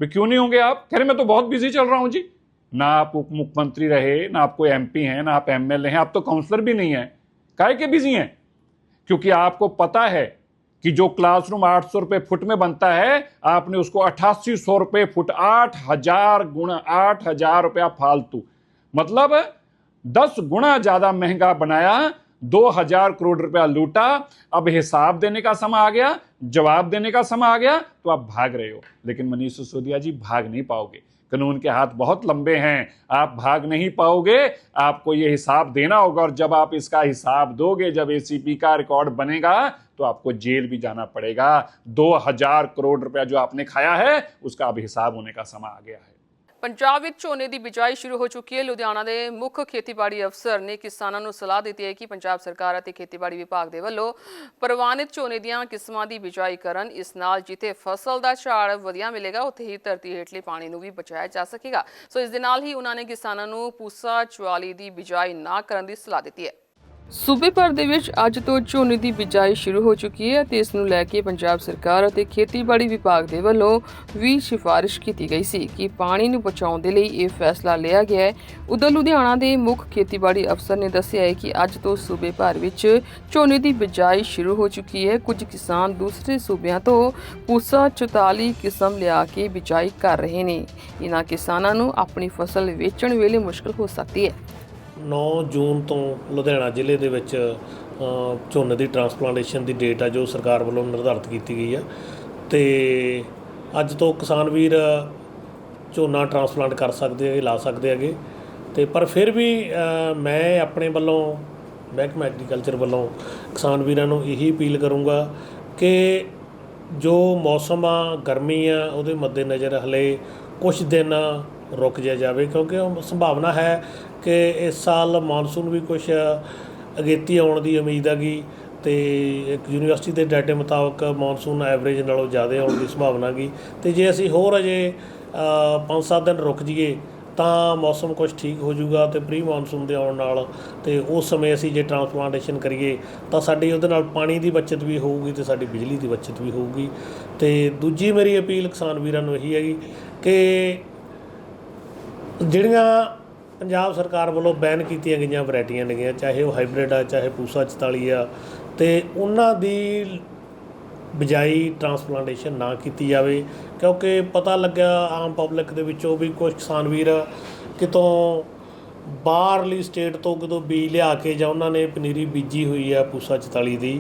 भी क्यों नहीं होंगे आप कह रहे मैं तो बहुत बिजी चल रहा हूं जी ना आप उप मुख्यमंत्री रहे ना आप कोई एमपी हैं ना आप एमएलए हैं आप तो काउंसलर भी नहीं हैं काहे के बिजी हैं क्योंकि आपको पता है कि जो क्लासरूम आठ सौ रुपये फुट में बनता है, आपने उसको अट्ठासी सौ रुपये फुट, आठ हज़ार गुणा, आठ हज़ार रुपया फालतू। मतलब दस गुना ज़्यादा महँगा बनाया, दो हज़ार करोड़ रुपया लूटा, अब हिसाब देने का समय आ गया, जवाब देने का समय आ गया तो आप भाग रहे हो। लेकिन मनीष सिसोदिया जी, भाग नहीं पाओगे। कानून के हाथ बहुत लंबे हैं, आप भाग नहीं पाओगे, आपको ये हिसाब देना होगा और जब आप इसका हिसाब दोगे, जब एसीपी का रिकॉर्ड बनेगा तो आपको जेल भी जाना पड़ेगा। दो हज़ार करोड़ रुपया जो आपने खाया है, उसका अब हिसाब होने का समय आ गया है। ਪੰਜਾਬ ਵਿੱਚ ਝੋਨੇ ਦੀ ਬਿਜਾਈ ਸ਼ੁਰੂ ਹੋ ਚੁੱਕੀ ਹੈ। ਲੁਧਿਆਣਾ ਦੇ ਮੁੱਖ ਖੇਤੀਬਾੜੀ ਅਫਸਰ ਨੇ ਕਿਸਾਨਾਂ ਨੂੰ ਸਲਾਹ ਦਿੱਤੀ ਹੈ ਕਿ ਪੰਜਾਬ ਸਰਕਾਰ ਅਤੇ ਖੇਤੀਬਾੜੀ ਵਿਭਾਗ ਦੇ ਵੱਲੋਂ ਪ੍ਰਵਾਨਿਤ ਝੋਨੇ ਦੀਆਂ ਕਿਸਮਾਂ ਦੀ ਬਿਜਾਈ ਕਰਨ, ਇਸ ਨਾਲ ਜਿੱਥੇ ਫਸਲ ਦਾ ਝਾੜ ਵਧੀਆ ਮਿਲੇਗਾ, ਉੱਥੇ ਹੀ ਧਰਤੀ ਹੇਠਲੇ ਪਾਣੀ ਨੂੰ ਵੀ ਬਚਾਇਆ ਜਾ ਸਕੇਗਾ। ਸੋ ਇਸ ਦੇ ਨਾਲ ਹੀ ਉਹਨਾਂ ਨੇ ਕਿਸਾਨਾਂ ਨੂੰ ਪੂਸਾ ਚੁਆਲੀ ਦੀ ਬਿਜਾਈ ਨਾ ਕਰਨ ਦੀ ਸਲਾਹ ਦਿੱਤੀ ਹੈ। ਸੂਬੇ ਭਰ ਦੇ ਵਿੱਚ ਅੱਜ ਤੋਂ ਝੋਨੇ ਦੀ ਬਿਜਾਈ ਸ਼ੁਰੂ ਹੋ ਚੁੱਕੀ ਹੈ ਤੇ ਇਸ ਨੂੰ ਲੈ ਕੇ ਪੰਜਾਬ ਸਰਕਾਰ ਅਤੇ ਖੇਤੀਬਾੜੀ ਵਿਭਾਗ ਦੇ ਵੱਲੋਂ ਵੀ ਸਿਫਾਰਿਸ਼ ਕੀਤੀ ਗਈ ਸੀ ਕਿ ਪਾਣੀ ਨੂੰ ਬਚਾਉਣ ਦੇ ਲਈ ਇਹ ਫੈਸਲਾ ਲਿਆ ਗਿਆ ਹੈ। ਉਧਰ ਲੁਧਿਆਣਾ ਦੇ ਮੁੱਖ ਖੇਤੀਬਾੜੀ ਅਫਸਰ ਨੇ ਦੱਸਿਆ ਹੈ ਕਿ ਅੱਜ ਤੋਂ ਸੂਬੇ ਭਰ ਵਿੱਚ ਝੋਨੇ ਦੀ ਬਿਜਾਈ ਸ਼ੁਰੂ ਹੋ ਚੁੱਕੀ ਹੈ। ਕੁਝ ਕਿਸਾਨ ਦੂਸਰੇ ਸੂਬਿਆਂ ਤੋਂ ਪੂਸਾ 44 ਕਿਸਮ ਲਿਆ ਕੇ ਬਿਜਾਈ ਕਰ ਰਹੇ ਨੇ। ਇਹਨਾਂ ਕਿਸਾਨਾਂ ਨੂੰ ਆਪਣੀ ਫਸਲ ਵੇਚਣ ਵੇਲੇ ਮੁਸ਼ਕਲ ਹੋ ਸਕਦੀ ਹੈ। 9 ਜੂਨ ਤੋਂ ਲੁਧਿਆਣਾ ਜ਼ਿਲ੍ਹੇ ਦੇ ਵਿੱਚ ਝੋਨੇ ਦੀ ਟਰਾਂਸਪਲਾਂਟੇਸ਼ਨ ਦੀ ਡੇਟ ਆ ਜੋ ਸਰਕਾਰ ਵੱਲੋਂ ਨਿਰਧਾਰਤ ਕੀਤੀ ਗਈ ਆ। ਤੇ ਅੱਜ ਤੋਂ ਕਿਸਾਨ ਵੀਰ ਝੋਨਾ ਟਰਾਂਸਪਲਾਂਟ ਕਰ ਸਕਦੇ ਹੈਗੇ, ਲਾ ਸਕਦੇ ਹੈਗੇ। ਤੇ ਪਰ ਫਿਰ ਵੀ ਮੈਂ ਆਪਣੇ ਵੱਲੋਂ, ਮਹਿਕਮਾ ਐਗਰੀਕਲਚਰ ਵੱਲੋਂ ਕਿਸਾਨ ਵੀਰਾਂ ਨੂੰ ਇਹੀ ਅਪੀਲ ਕਰੂੰਗਾ ਕਿ ਜੋ ਮੌਸਮ ਆ, ਗਰਮੀ ਆ, ਉਹਦੇ ਮੱਦੇਨਜ਼ਰ ਹਲੇ ਕੁਝ ਦਿਨ ਰੁਕ ਜਿਆ ਜਾਵੇ, ਕਿਉਂਕਿ ਉਹ ਸੰਭਾਵਨਾ ਹੈ ਕਿ ਇਸ ਸਾਲ ਮਾਨਸੂਨ ਵੀ ਕੁਝ ਅਗੇਤੀ ਆਉਣ ਦੀ ਉਮੀਦ ਹੈਗੀ ਤੇ ਇੱਕ ਯੂਨੀਵਰਸਿਟੀ ਦੇ ਡਾਟੇ ਮੁਤਾਬਕ ਮੌਨਸੂਨ ਐਵਰੇਜ ਨਾਲੋਂ ਜ਼ਿਆਦਾ ਆਉਣ ਦੀ ਸੰਭਾਵਨਾ ਗਈ ਤੇ ਜੇ ਅਸੀਂ ਹੋਰ ਅਜੇ 5-7 ਦਿਨ ਰੁਕ ਜਾਈਏ, ਤਾਂ ਮੌਸਮ ਕੁਝ ਠੀਕ ਹੋ ਜਾਊਗਾ ਤੇ ਪ੍ਰੀ ਮਾਨਸੂਨ ਦੇ ਆਉਣ ਨਾਲ ਤੇ ਉਸ ਸਮੇਂ ਅਸੀਂ ਜੇ ਟਰਾਂਸਪਲਾਂਟੇਸ਼ਨ ਕਰੀਏ, ਤਾਂ ਸਾਡੀ ਉਹਦੇ ਨਾਲ ਪਾਣੀ ਦੀ ਬਚਤ ਵੀ ਹੋਊਗੀ ਤੇ ਸਾਡੀ ਬਿਜਲੀ ਦੀ ਬਚਤ ਵੀ ਹੋਊਗੀ। ਤੇ ਦੂਜੀ ਮੇਰੀ ਅਪੀਲ ਕਿਸਾਨ ਵੀਰਾਂ ਨੂੰ ਇਹੀ ਹੈਗੀ ਕਿ ਜਿਹੜੀਆਂ ਪੰਜਾਬ ਸਰਕਾਰ ਵੱਲੋਂ ਬੈਨ ਕੀਤੀਆਂ ਗਈਆਂ ਵੈਰਾਈਟੀਆਂ ਨੇਗੀਆਂ, ਚਾਹੇ ਉਹ ਹਾਈਬ੍ਰਿਡ ਆ, ਚਾਹੇ ਪੂਸਾ 44 ਆ, ਤੇ ਉਹਨਾਂ ਦੀ ਬਿਜਾਈ ਟਰਾਂਸਪਲਾਂਟੇਸ਼ਨ ਨਾ ਕੀਤੀ ਜਾਵੇ, ਕਿਉਂਕਿ ਪਤਾ ਲੱਗਿਆ ਆਮ ਪਬਲਿਕ ਦੇ ਵਿੱਚੋਂ ਵੀ ਕੁਝ ਕਿਸਾਨ ਵੀਰ ਕਿਤੋਂ ਬਾਹਰਲੀ ਸਟੇਟ ਤੋਂ ਕਿਤੋਂ ਬੀਜ ਲਿਆ ਕੇ ਜਾਂ ਉਹਨਾਂ ਨੇ ਪਨੀਰੀ ਬੀਜੀ ਹੋਈ ਆ ਪੂਸਾ 44 ਦੀ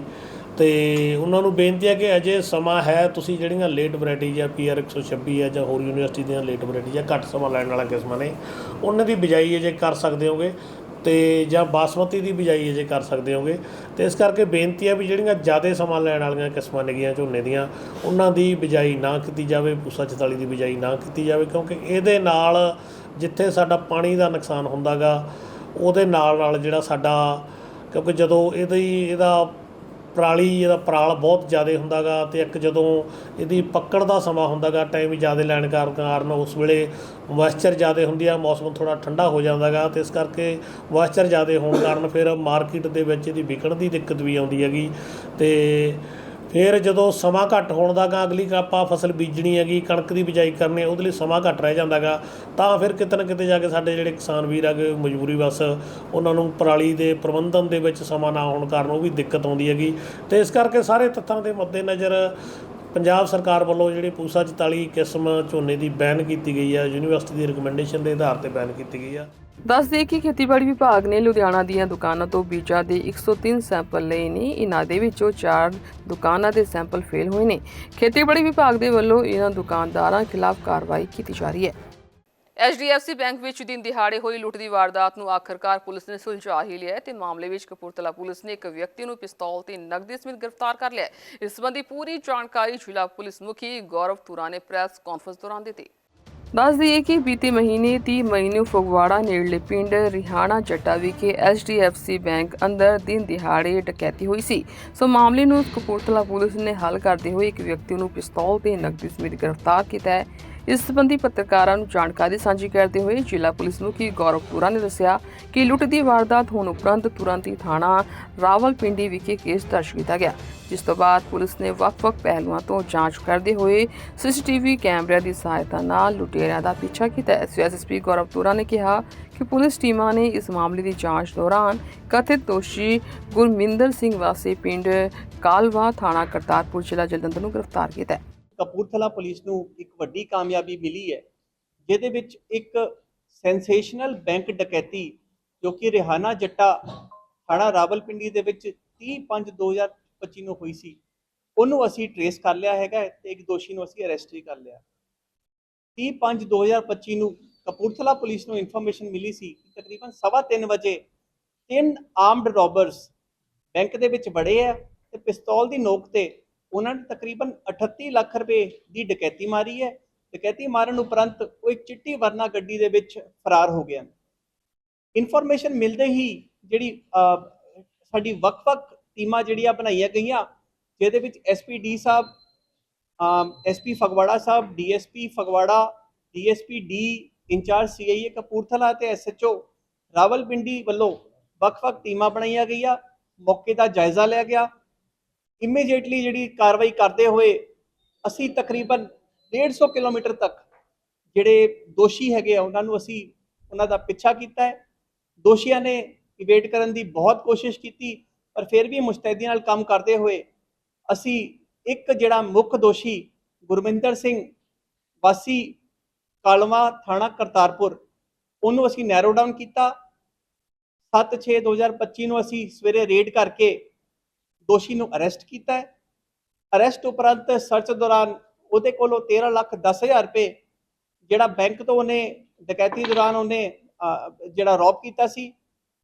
ਤੇ ਉਹਨਾਂ ਨੂੰ ਬੇਨਤੀ ਹੈ ਕਿ ਅਜੇ ਸਮਾਂ ਹੈ, ਤੁਸੀਂ ਜਿਹੜੀਆਂ ਲੇਟ ਵੈਰਾਈਟੀ ਜਾਂ ਪੀਆਰ 126 ਹੈ ਜਾਂ ਹੋਰ ਯੂਨੀਵਰਸਿਟੀ ਦੀਆਂ ਲੇਟ ਵੈਰਾਈਟੀ ਜਾਂ ਘੱਟ ਸਮਾਂ ਲੈਣ ਵਾਲਾ ਕਿਸਮਾਂ ਨੇ, ਉਹਨਾਂ ਦੀ ਬਿਜਾਈ ਅਜੇ ਕਰ ਸਕਦੇ ਹੋਗੇ ਤੇ ਜਾਂ ਬਾਸਮਤੀ ਦੀ ਬਿਜਾਈ ਅਜੇ ਕਰ ਸਕਦੇ ਹੋਗੇ। ਤੇ ਇਸ ਕਰਕੇ ਬੇਨਤੀ ਹੈ ਵੀ ਜਿਹੜੀਆਂ ਜ਼ਿਆਦਾ ਸਮਾਂ ਲੈਣ ਵਾਲੀਆਂ ਕਿਸਮਾਂ ਨੇਗੀਆਂ, ਝੋਨੇ ਦੀਆਂ, ਉਹਨਾਂ ਦੀ ਬਿਜਾਈ ਨਾ ਕੀਤੀ ਜਾਵੇ, ਪੂਸਾ 44 ਦੀ ਬਿਜਾਈ ਨਾ ਕੀਤੀ ਜਾਵੇ, ਕਿਉਂਕਿ ਇਹਦੇ ਨਾਲ ਜਿੱਥੇ ਸਾਡਾ ਪਾਣੀ ਦਾ ਨੁਕਸਾਨ ਹੁੰਦਾਗਾ, ਉਹਦੇ ਨਾਲ ਨਾਲ ਜਿਹੜਾ ਸਾਡਾ, ਕਿਉਂਕਿ ਜਦੋਂ ਇਹਦੀ, ਇਹਦਾ ਪਰਾਲੀ ਇਹਦਾ ਪਰਾਲ ਬਹੁਤ ਜ਼ਿਆਦਾ ਹੁੰਦਾਗਾ ਅਤੇ ਇੱਕ ਜਦੋਂ ਇਹਦੀ ਪੱਕਣ ਦਾ ਸਮਾਂ ਹੁੰਦਾਗਾ ਟਾਈਮ ਜ਼ਿਆਦਾ ਲੈਣ ਕਾਰਨ ਕਾਰਨ ਉਸ ਵੇਲੇ ਮੋਇਸਚਰ ਜ਼ਿਆਦਾ ਹੁੰਦੀ ਆ, ਮੌਸਮ ਥੋੜਾ ਠੰਡਾ ਹੋ ਜਾਂਦਾਗਾ ਤੇ ਇਸ ਕਰਕੇ ਮੋਇਸਚਰ ਜ਼ਿਆਦਾ ਹੋਣ ਕਾਰਨ ਫਿਰ ਮਾਰਕੀਟ ਦੇ ਵਿੱਚ ਇਹਦੀ ਵਿਕਣ ਦੀ ਦਿੱਕਤ ਵੀ ਆਉਂਦੀ ਹੈਗੀ ਤੇ ਫਿਰ ਜਦੋਂ ਸਮਾਂ ਘੱਟ ਹੋਣ ਦਾ ਗਾ, ਅਗਲੀ ਆਪਾਂ ਫਸਲ ਬੀਜਣੀ ਹੈਗੀ, ਕਣਕ ਦੀ ਬਿਜਾਈ ਕਰਨੀ ਹੈ ਉਹਦੇ ਲਈ ਸਮਾਂ ਘੱਟ ਰਹਿ ਜਾਂਦਾ ਗਾ। ਤਾਂ ਫਿਰ ਕਿਤੇ ਨਾ ਕਿਤੇ ਜਾ ਕੇ ਸਾਡੇ ਜਿਹੜੇ ਕਿਸਾਨ ਵੀਰ ਹੈਗੇ ਮਜਬੂਰੀ ਬਸ, ਉਹਨਾਂ ਨੂੰ ਪਰਾਲੀ ਦੇ ਪ੍ਰਬੰਧਨ ਦੇ ਵਿੱਚ ਸਮਾਂ ਨਾ ਹੋਣ ਕਾਰਨ ਉਹ ਵੀ ਦਿੱਕਤ ਆਉਂਦੀ ਹੈਗੀ। ਤੇ ਇਸ ਕਰਕੇ ਸਾਰੇ ਤੱਥਾਂ ਦੇ ਮੱਦੇਨਜ਼ਰ ਪੰਜਾਬ ਸਰਕਾਰ ਵੱਲੋਂ ਜਿਹੜੀ ਪੂਸਾ 44 ਕਿਸਮ ਝੋਨੇ ਦੀ ਬੈਨ ਕੀਤੀ ਗਈ ਹੈ ਯੂਨੀਵਰਸਿਟੀ ਦੀ ਰਿਕਮੈਂਡੇਸ਼ਨ ਦੇ ਆਧਾਰ ਤੇ ਬੈਨ ਕੀਤੀ ਗਈ ਆ। ਦੱਸ ਦੇ ਕਿ ਖੇਤੀਬਾੜੀ ਵਿਭਾਗ ਨੇ ਲੁਧਿਆਣਾ ਦੀਆਂ ਦੁਕਾਨਾਂ ਤੋਂ ਬੀਜਾਂ ਦੇ 103 ਸੈਂਪਲ ਲਏ ਨੇ। ਇਹਨਾਂ ਦੇ ਵਿੱਚੋਂ 4 ਦੁਕਾਨਾਂ ਦੇ ਸੈਂਪਲ ਫੇਲ ਹੋਏ ਨੇ। ਖੇਤੀਬਾੜੀ ਵਿਭਾਗ ਦੇ ਵੱਲੋਂ ਇਹਨਾਂ ਦੁਕਾਨਦਾਰਾਂ ਖਿਲਾਫ ਕਾਰਵਾਈ ਕੀਤੀ ਜਾ ਰਹੀ ਹੈ। HDFC ਬੈਂਕ ਵਿੱਚ ਦਿਨ ਦਿਹਾੜੇ ਹੋਈ ਲੁੱਟ ਦੀ ਵਾਰਦਾਤ ਨੂੰ ਆਖਰਕਾਰ ਪੁਲਿਸ ਨੇ ਸੁਲਝਾ ਹੀ ਲਿਆ ਹੈ ਤੇ ਮਾਮਲੇ ਵਿੱਚ ਕਪੂਰਥਲਾ ਪੁਲਿਸ ਨੇ ਇੱਕ ਵਿਅਕਤੀ ਨੂੰ ਪਿਸਤੌਲ ਤੇ ਨਕਦੀ ਸਮੇਤ ਗ੍ਰਿਫਤਾਰ ਕਰ ਲਿਆ ਇਸ ਸੰਬੰਧੀ ਪੂਰੀ ਜਾਣਕਾਰੀ ਜ਼ਿਲ੍ਹਾ ਪੁਲਿਸ ਮੁਖੀ ਗੌਰਵ ਤੁਰਾ ਨੇ ਪ੍ਰੈਸ ਕਾਨਫਰੰਸ ਦੌਰਾਨ ਦਿੱਤੀ। ਦੱਸ ਦਈਏ ਕਿ ਬੀਤੇ ਮਹੀਨੇ 30 ਮਈ ਨੂੰ ਫਗਵਾੜਾ ਨੇੜਲੇ ਪਿੰਡ ਰਿਹਾਣਾ ਚੱਟਾ ਵਿਖੇ HDFC ਬੈਂਕ ਅੰਦਰ ਦਿਨ ਦਿਹਾੜੇ ਡਕੈਤੀ ਹੋਈ ਸੀ। ਸੋ ਮਾਮਲੇ ਨੂੰ ਕਪੂਰਥਲਾ ਪੁਲਿਸ ਨੇ ਹੱਲ ਕਰਦੇ ਹੋਏ ਇੱਕ ਵਿਅਕਤੀ ਨੂੰ ਪਿਸਤੌਲ ਤੇ ਨਕਦੀ ਸਮੇਤ ਗ੍ਰਿਫਤਾਰ ਕੀਤਾ ਹੈ। ਇਸ ਸੰਬੰਧੀ ਪੱਤਰਕਾਰਾਂ ਨੂੰ ਜਾਣਕਾਰੀ ਸਾਂਝੀ ਕਰਦੇ ਹੋਏ ਜ਼ਿਲ੍ਹਾ ਪੁਲਿਸ ਮੁਖੀ ਗੌਰਵ ਤੁਰਾ ਨੇ ਦੱਸਿਆ ਕਿ ਲੁੱਟ ਦੀ ਵਾਰਦਾਤ ਹੋਣ ਉਪਰੰਤ ਤੁਰੰਤ ਹੀ ਥਾਣਾ ਰਾਵਲਪਿੰਡੀ ਵਿਖੇ ਕੇਸ ਦਰਜ ਕੀਤਾ ਗਿਆ, ਜਿਸ ਤੋਂ ਬਾਅਦ ਪੁਲਿਸ ਨੇ ਵੱਖ-ਵੱਖ ਪਹਿਲੂਆਂ ਤੋਂ ਜਾਂਚ ਕਰਦੇ ਹੋਏ ਸੀਸੀਟੀਵੀ ਕੈਮਰਿਆਂ ਦੀ ਸਹਾਇਤਾ ਨਾਲ ਲੁਟੇਰਿਆਂ ਦਾ ਪਿੱਛਾ ਕੀਤਾ। ਹੈ ਐਸਐਸਪੀ ਗੌਰਵ ਤੁਰਾ ਨੇ ਕਿਹਾ ਕਿ ਪੁਲਿਸ ਟੀਮਾਂ ਨੇ ਇਸ ਮਾਮਲੇ ਦੀ ਜਾਂਚ ਦੌਰਾਨ ਕਥਿਤ ਦੋਸ਼ੀ ਗੁਰਮਿੰਦਰ ਸਿੰਘ ਵਾਸੀ ਪਿੰਡ ਕਾਲਵਾ ਥਾਣਾ ਕਰਤਾਰਪੁਰ ਜ਼ਿਲ੍ਹਾ ਜਲੰਧਰ ਨੂੰ ਗ੍ਰਿਫਤਾਰ ਕੀਤਾ ਹੈ। ਕਪੂਰਥਲਾ ਪੁਲਿਸ ਨੂੰ ਇੱਕ ਵੱਡੀ ਕਾਮਯਾਬੀ ਮਿਲੀ ਹੈ, ਜਿਹਦੇ ਵਿੱਚ ਇੱਕ ਸੈਂਸੇਸ਼ਨਲ ਬੈਂਕ ਡਕੈਤੀ ਜੋ ਕਿ ਰਿਹਾਨਾ ਜੱਟਾ ਥਾਣਾ ਰਾਵਲਪਿੰਡੀ ਦੇ ਵਿੱਚ 30/5/2025 ਨੂੰ ਹੋਈ ਸੀ, ਉਹਨੂੰ ਅਸੀਂ ਟਰੇਸ ਕਰ ਲਿਆ ਹੈਗਾ ਹੈ ਤੇ ਇੱਕ ਦੋਸ਼ੀ ਨੂੰ ਅਸੀਂ ਅਰੈਸਟ ਵੀ ਕਰ ਲਿਆ। 30/5/2025 ਨੂੰ ਕਪੂਰਥਲਾ ਪੁਲਿਸ ਨੂੰ ਇਨਫੋਰਮੇਸ਼ਨ ਮਿਲੀ ਸੀ ਕਿ ਤਕਰੀਬਨ 3:30 ਵਜੇ ਤਿੰਨ ਆਰਮਡ ਰੋਬਰਸ ਬੈਂਕ ਦੇ ਵਿੱਚ ਵੜੇ ਆ ਤੇ ਪਿਸਤੌਲ ਦੀ ਨੋਕ ਤੇ ਉਹਨਾਂ ਨੇ ਤਕਰੀਬਨ 38 ਲੱਖ ਰੁਪਏ ਦੀ ਡਕੈਤੀ ਮਾਰੀ ਹੈ। ਡਕੈਤੀ ਮਾਰਨ ਉਪਰੰਤ ਉਹ ਇੱਕ ਚਿੱਟੀ ਵਰਨਾ ਗੱਡੀ ਦੇ ਵਿੱਚ ਫਰਾਰ ਹੋ ਗਿਆ। ਇਨਫੋਰਮੇਸ਼ਨ ਮਿਲਦੇ ਹੀ ਜਿਹੜੀ ਸਾਡੀ ਵੱਖ-ਵੱਖ ਟੀਮਾਂ ਜਿਹੜੀਆਂ ਬਣਾਈਆਂ ਗਈਆਂ, ਜਿਹਦੇ ਵਿੱਚ SPD sahib SP Phagwara sahib DSP Phagwara DSP D, incharge CIA Kapurthala ਤੇ ਐਸਐਚਓ ਰਾਵਲਪਿੰਡੀ ਵੱਲੋਂ ਵੱਖ-ਵੱਖ ਟੀਮਾਂ ਬਣਾਈਆਂ ਗਈਆਂ। ਮੌਕੇ ਦਾ ਜਾਇਜ਼ਾ ਲਿਆ ਗਿਆ। ਇਮੀਡੀਏਟਲੀ ਜਿਹੜੀ ਕਾਰਵਾਈ ਕਰਦੇ ਹੋਏ ਅਸੀਂ ਤਕਰੀਬਨ 150 ਕਿਲੋਮੀਟਰ ਤੱਕ ਜਿਹੜੇ ਦੋਸ਼ੀ ਹੈਗੇ ਆ, ਉਹਨਾਂ ਨੂੰ ਅਸੀਂ ਉਹਨਾਂ ਦਾ ਪਿੱਛਾ ਕੀਤਾ ਹੈ। ਦੋਸ਼ੀਆਂ ਨੇ ਇਵੇਟ ਕਰਨ ਦੀ ਬਹੁਤ ਕੋਸ਼ਿਸ਼ ਕੀਤੀ, ਪਰ ਫਿਰ ਵੀ ਮੁਸਤੈਦੀ ਨਾਲ ਕੰਮ ਕਰਦੇ ਹੋਏ ਅਸੀਂ ਇੱਕ ਜਿਹੜਾ ਮੁੱਖ ਦੋਸ਼ੀ ਗੁਰਮਿੰਦਰ ਸਿੰਘ ਵਾਸੀ ਕਾਲਵਾ ਥਾਣਾ ਕਰਤਾਰਪੁਰ, ਉਹਨੂੰ ਅਸੀਂ ਨੈਰੋ ਡਾਊਨ ਕੀਤਾ। 7/6/2025 ਨੂੰ ਅਸੀਂ ਸਵੇਰੇ ਰੇਡ ਕਰਕੇ ਦੋਸ਼ੀ ਨੂੰ ਅਰੈਸਟ ਕੀਤਾ ਹੈ। ਅਰੈਸਟ ਉਪਰੰਤ ਸਰਚ ਦੌਰਾਨ ਉਹਦੇ ਕੋਲੋਂ 13 ਲੱਖ 10 ਹਜ਼ਾਰ ਰੁਪਏ ਜਿਹੜਾ ਬੈਂਕ ਤੋਂ ਉਹਨੇ ਡਕੈਤੀ ਦੌਰਾਨ ਉਹਨੇ ਜਿਹੜਾ ਰੌਬ ਕੀਤਾ ਸੀ